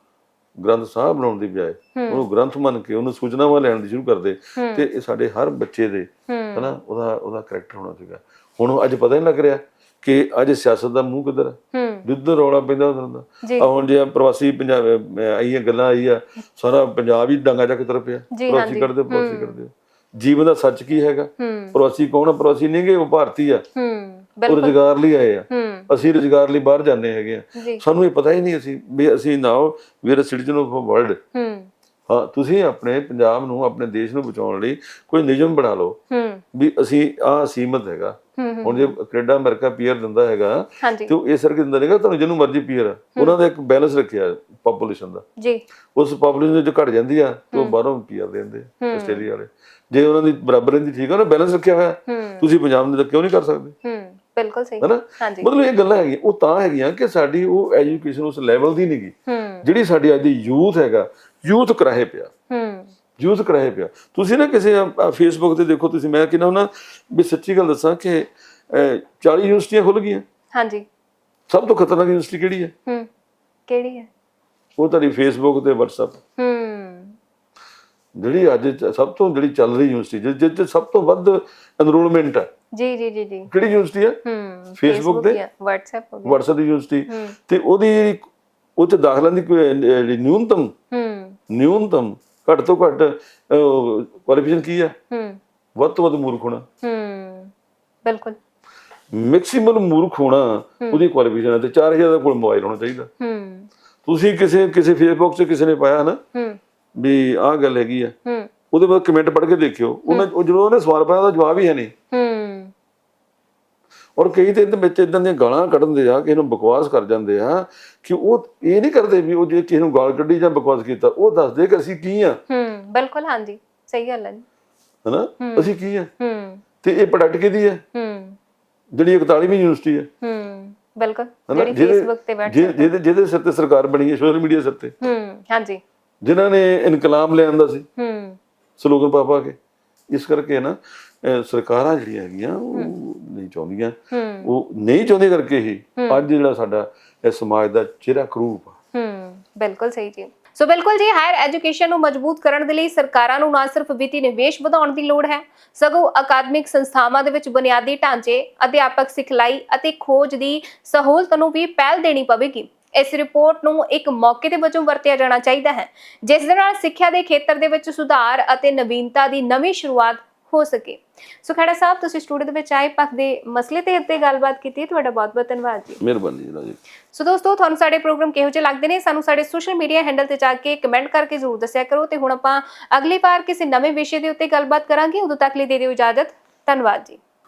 ਗ੍ਰੰਥ ਸਾਹਿਬ ਬਣਾਉਣ ਦੀ ਬਜਾਏ ਉਹਨੂੰ ਗ੍ਰੰਥ ਮੰਨ ਕੇ ਉਹਨੂੰ ਸੂਚਨਾਵਾਂ ਲੈਣ ਦੀ ਸ਼ੁਰੂ ਕਰਦੇ। ਤੇ ਇਹ ਸਾਡੇ ਹਰ ਬੱਚੇ ਦੇ ਹਨਾ ਉਹਦਾ ਉਹਦਾ ਕਰੈਕਟਰ ਹੋਣਾ ਸੀਗਾ ਹੁਣ ਅੱਜ ਪਤਾ ਨਹੀਂ ਲੱਗ ਰਿਹਾ ਕਿ ਅੱਜ ਸਿਆਸਤ ਦਾ ਮੂੰਹ ਕਿੱਧਰ ਹੈ। ਜਿੱਧਰ ਰੌਲਾ ਪੈਂਦਾ ਉਧਰ ਦਾ। ਹੁਣ ਜੇ ਪ੍ਰਵਾਸੀ ਪੰਜਾਬ ਆਈਆਂ ਗੱਲਾਂ ਆਈ ਆ ਸਾਰਾ ਪੰਜਾਬ ਹੀ ਡਾਂਗਾ ਚੱਕ ਤੁਰ ਪਿਆ। ਪ੍ਰਵਾਸੀ। ਕਰਦੇ ਪ੍ਰਵਾਸੀ ਕਰਦੇ। ਜੀਵਨ ਦਾ ਸੱਚ ਕੀ ਹੈਗਾ? ਪ੍ਰਵਾਸੀ ਕੌਣ ਪ੍ਰਵਾਸੀ ਨਹੀਂ ਗੇ ਉਹ ਭਾਰਤੀ ਆ। ਉਹ ਰੁਜ਼ਗਾਰ ਲਈ ਆਏ ਆ। ਅਸੀਂ ਰੁਜ਼ਗਾਰ ਲਈ ਬਾਹਰ ਜਾਂਦੇ ਹੈਗੇ ਆ। ਸਾਨੂੰ ਇਹ ਪਤਾ ਹੀ ਨਹੀਂ ਅਸੀਂ ਵੀ ਅਸੀਂ now we are citizen of world ਹੂੰ। ਤੁਸੀਂ ਆਪਣੇ ਪੰਜਾਬ ਨੂੰ ਆਪਣੇ ਦੇਸ਼ ਨੂੰ ਬਚਾਉਣ ਲਈ ਕੋਈ ਨਿਯਮ ਬਣਾ ਲਓ। ਵੀ ਅਸੀਂ ਆ ਸੀਮਤ ਹੈਗਾ। ਹੁਣ ਜੇ ਕੈਨੇਡਾ ਅਮਰੀਕਾ ਪੀਅਰ ਦਿੰਦਾ ਹੈਗਾ ਤੇ ਉਹ ਇਸ ਕਰਕੇ ਦਿੰਦਾ ਨਹੀਂਗਾ ਤੁਹਾਨੂੰ ਜਿਹਨੂੰ ਮਰਜ਼ੀ ਪੀਅਰ ਉਹਨਾਂ ਦਾ ਇੱਕ ਬੈਲੈਂਸ ਰੱਖਿਆ ਪਾਪੂਲੇਸ਼ਨ ਦਾ। ਜੀ। ਉਸ ਪਾਪੂਲੇਸ਼ਨ ਜੇ ਘਟ ਜਾਂਦੀ ਆ ਤੇ ਉਹ ਬਾਹਰੋਂ ਪੀਅਰ ਦਿੰਦੇ ਆਸਟ੍ਰੇਲੀਆ ਵਾਲੇ। ਜੇ ਉਹਨਾਂ ਦੀ ਬਰਾਬਰ ਰਹਿੰਦੀ ਠੀਕ ਆ ਬੈਲੈਂਸ ਰੱਖਿਆ ਹੋਇਆ। ਤੁਸੀਂ ਪੰਜਾਬ ਦੇ ਤਾਂ ਕਿਉਂ ਨਹੀਂ ਕਰ ਸਕਦੇ? ਹੂੰ। ਬਿਲਕੁਲ ਸਹੀ। ਹੈਨਾ? ਮਤਲਬ ਇਹ ਗੱਲਾਂ ਹੈਗੀਆਂ। ਉਹ ਤਾਂ ਹੈਗੀਆਂ ਕਿ ਸਾਡੀ ਉਹ ਐਜੂਕੇਸ਼ਨ ਉਸ ਲੈਵਲ ਦੀ ਨਹੀਂਗੀ ਜਿਹੜੀ ਸਾਡੀ ਅੱਜ ਦੀ ਯੂਥ ਹੈਗਾ ਯੂਥ ਕਰਾਹੇ ਪਿਆ। ਹੂੰ। ਯੂਥ ਕਰਾਹੇ ਪਿਆ। ਤੁਸੀਂ ਨਾ ਕਿਸੇ ਫੇਸਬੁੱਕ ਤੇ ਦੇਖੋ ਤੁਸੀਂ ਮੈਂ ਕਿਹਾ ਨਾ ਵੀ ਸੱਚੀ ਗੱਲ ਦੱਸਾਂ ਕਿ ਅਹ, 40 ਯੂਨੀਵਰਸਿਟੀਆਂ ਖੁੱਲ ਗਈਆਂ। ਹਾਂਜੀ। ਸਭ ਤੋਂ ਖਤਰਨਾਕ ਯੂਨੀਵਰਸਿਟੀ ਕਿਹੜੀ ਹੈ? ਹੂੰ। ਕਿਹੜੀ ਹੈ? ਉਹ ਤੁਹਾਡੀ ਫੇਸਬੁੱਕ ਤੇ WhatsApp ਹੂੰ। ਜਿਹੜੀ ਅੱਜ ਸਭ ਤੋਂ ਜਿਹੜੀ ਚੱਲ ਰਹੀ ਯੂਨੀਵਰਸਿਟੀ ਜਿਸ ਜਿਸ ਸਭ ਤੋਂ ਵੱਧ ਐਨਰੋਲਮੈਂਟ ਹੈ। ਜੀ ਜੀ ਜੀ ਜੀ। ਕਿਹੜੀ ਯੂਨੀਵਰਸਿਟੀ ਹੈ? ਹੂੰ Facebook ਤੇ? WhatsApp ਹੋ ਗਿਆ। WhatsApp ਦੀ ਯੂਨੀਵਰਸਿਟੀ। ਤੇ ਉਹਦੀ ਜਿਹੜੀ ਉਹ 'ਚ ਦਾਖਲਾਂ ਦੀ ਜਿਹੜੀ ਨਿਊਨਤਮ ਹੂੰ। ਨਿਊਨਤਮ ਘੱਟ ਤੋਂ ਘੱਟ ਕੁਆਲੀਫਿਕੇਸ਼ਨ ਕੀ ਹੈ? ਹੂੰ। ਵੱਧ ਤੋਂ ਵੱਧ ਮੂਰਖ ਹੋਣਾ। ਹੂੰ ਬਿਲਕੁਲ। ਮੈਕਸਿਮਮ ਮੂਰਖ ਹੋਣਾ ਉਹਦੀ ਕੁਆਲੀਫਿਕੇਸ਼ਨ ਹੈ ਤੇ 4000 ਦਾ ਕੋਲ ਮੋਬਾਈਲ ਹੋਣਾ ਚਾਹੀਦਾ। ਹੂੰ। ਤੁਸੀਂ ਕਿਸੇ ਕਿਸੇ ਫੇਸਬੁੱਕ 'ਚ ਕਿਸੇ ਨੇ ਪਾਇਆ ਨਾ ਹੂੰ। ਵੀ ਆਹ ਗੱਲ ਹੈਗੀ ਆ। ਹੂੰ। ਉਹਦੇ ਬਾਅਦ ਕਮੈਂਟ ਪੜ੍ਹ ਕੇ ਦੇਖਿਓ। ਉਹਨਾਂ ਉਹ ਜਦੋਂ ਉਹਨੇ ਸਵਾਲ ਪਾਇਆ ਉਹਦਾ ਜਵਾਬ ਹੀ ਹੈ ਨਹੀਂ। ਹੂੰ। ਔਰ ਕਈ ਤੇ ਇਹਦੇ ਵਿੱਚ ਇਦਾਂ ਦੀਆਂ ਗਾਲਾਂ ਕੱਢਦੇ ਆ ਕਿ ਇਹਨੂੰ ਬਕਵਾਸ ਕਰ ਜਾਂਦੇ ਆ ਕਿ ਉਹ ਇਹ ਨਹੀਂ ਕਰਦੇ ਵੀ ਉਹ ਜੇ ਕਿਸੇ ਨੂੰ ਗਾਲ ਕੱਢੀ ਜਾਂ ਬਕਵਾਸ ਕੀਤਾ ਉਹ ਦੱਸਦੇ ਕਿ ਅਸੀਂ ਕੀ ਆ। ਹੂੰ ਬਿਲਕੁਲ ਹਾਂਜੀ ਸਹੀ ਗੱਲ ਹੈ ਜੀ। ਹਨਾ? ਅਸੀਂ ਕੀ ਆ? ਹੂੰ। ਤੇ ਇਹ ਪ੍ਰੋਡਕਟ ਕਿਹਦੀ ਹੈ ਹੂੰ। ਜਿਹੜੀ 41ਵੀਂ ਯੂਨੀਵਰਸਿਟੀ ਹੈ ਹੂੰ ਬਿਲਕੁਲ ਹਨਾ? ਜਿਹੜੀ ਫੇਸਬੁੱਕ ਤੇ ਬੈਠ ਜਿਹਦੇ ਜਿਹਦੇ- ਜਿਹਦੇ ਸਿਰ ਤੇ ਸਰਕਾਰ ਬਣੀ ਹੈ ਸੋਸ਼ਲ ਮੀਡੀਆ ਸਿਰ ਤੇ। ਹੂੰ ਹਾਂਜੀ। ਜਿਨ੍ਹਾਂ ਨੇ ਇਨਕਲਾਬ ਲਿਆਂਦਾ ਸੀ। ਹੂੰ। ਸਲੋਗਨ ਪਾ ਪਾ ਕੇ। ਇਸ ਕਰਕੇ ਨਾ ਸਰਕਾਰਾਂ ਜਿਹੜੀਆਂ ਹੈਗੀਆਂ ਉਹ ਨਹੀਂ ਚਾਹੁੰਦੀਆਂ। ਉਹ ਨਹੀਂ ਚਾਹੁੰਦੇ ਕਰਕੇ ਹੀ ਅੱਜ ਜਿਹੜਾ ਸਾਡਾ ਇਹ ਸਮਾਜ ਦਾ ਚਿਹਰਾ ਕਰੂਪ ਹੂੰ ਬਿਲਕੁਲ ਸਹੀ ਜੀ। ਸੋ ਬਿਲਕੁਲ ਜੀ ਹਾਇਰ ਐਜੂਕੇਸ਼ਨ ਨੂੰ ਮਜ਼ਬੂਤ ਕਰਨ ਦੇ ਲਈ ਸਰਕਾਰਾਂ ਨੂੰ ਨਾ ਸਿਰਫ ਵਿੱਤੀ ਨਿਵੇਸ਼ ਵਧਾਉਣ ਦੀ ਲੋੜ ਹੈ ਸਗੋਂ ਅਕਾਦਮਿਕ ਸੰਸਥਾਵਾਂ ਦੇ ਵਿੱਚ ਬੁਨਿਆਦੀ ਢਾਂਚੇ ਅਧਿਆਪਕ ਸਿਖਲਾਈ ਅਤੇ ਖੋਜ ਦੀ ਸਹੂਲਤ ਨੂੰ ਵੀ ਪਹਿਲ ਦੇਣੀ ਪਵੇਗੀ। ਇਸ ਰਿਪੋਰਟ ਨੂੰ ਇੱਕ ਮੌਕੇ ਦੇ ਵਜੋਂ ਵਰਤਿਆ ਜਾਣਾ ਚਾਹੀਦਾ ਹੈ ਜਿਸ ਦੇ ਨਾਲ ਸਿੱਖਿਆ ਦੇ ਖੇਤਰ ਦੇ ਵਿੱਚ ਸੁਧਾਰ ਅਤੇ ਨਵੀਨਤਾ ਦੀ ਨਵੀਂ ਸ਼ੁਰੂਆਤ ਹੋ ਸਕੇ। ਸੋ ਖੜਾ ਸਾਹਿਬ ਤੁਸੀਂ ਸਟੂਡੀਓ ਦੇ ਵਿੱਚ ਆਏ ਪੱਖ ਦੇ ਮਸਲੇ ਤੇ ਉੱਤੇ ਗੱਲਬਾਤ ਕੀਤੀ ਤੁਹਾਡਾ ਬਹੁਤ ਬਹੁਤ ਧੰਨਵਾਦ ਜੀ। ਮਿਹਰਬਾਨੀ ਜੀ ਰਾਜੀ। ਸੋ ਦੋਸਤੋ ਤੁਹਾਨੂੰ ਸਾਡੇ ਪ੍ਰੋਗਰਾਮ ਕਿਹੋ ਜਿਹੇ ਲੱਗਦੇ ਨੇ ਸਾਨੂੰ ਸਾਡੇ ਸੋਸ਼ਲ ਮੀਡੀਆ ਹੈਂਡਲ ਤੇ ਜਾ ਕੇ ਕਮੈਂਟ ਕਰਕੇ ਜ਼ਰੂਰ ਦੱਸਿਆ ਕਰੋ ਤੇ ਹੁਣ ਆਪਾਂ ਅਗਲੀ ਵਾਰ ਕਿਸੇ ਨਵੇਂ ਵਿਸ਼ੇ ਦੇ ਉੱਤੇ ਗੱਲਬਾਤ ਕਰਾਂਗੇ। ਉਦੋਂ ਤੱਕ ਲਈ ਦੇ ਦਿਓ ਇਜਾਜ਼ਤ। ਧੰਨਵਾਦ ਜੀ।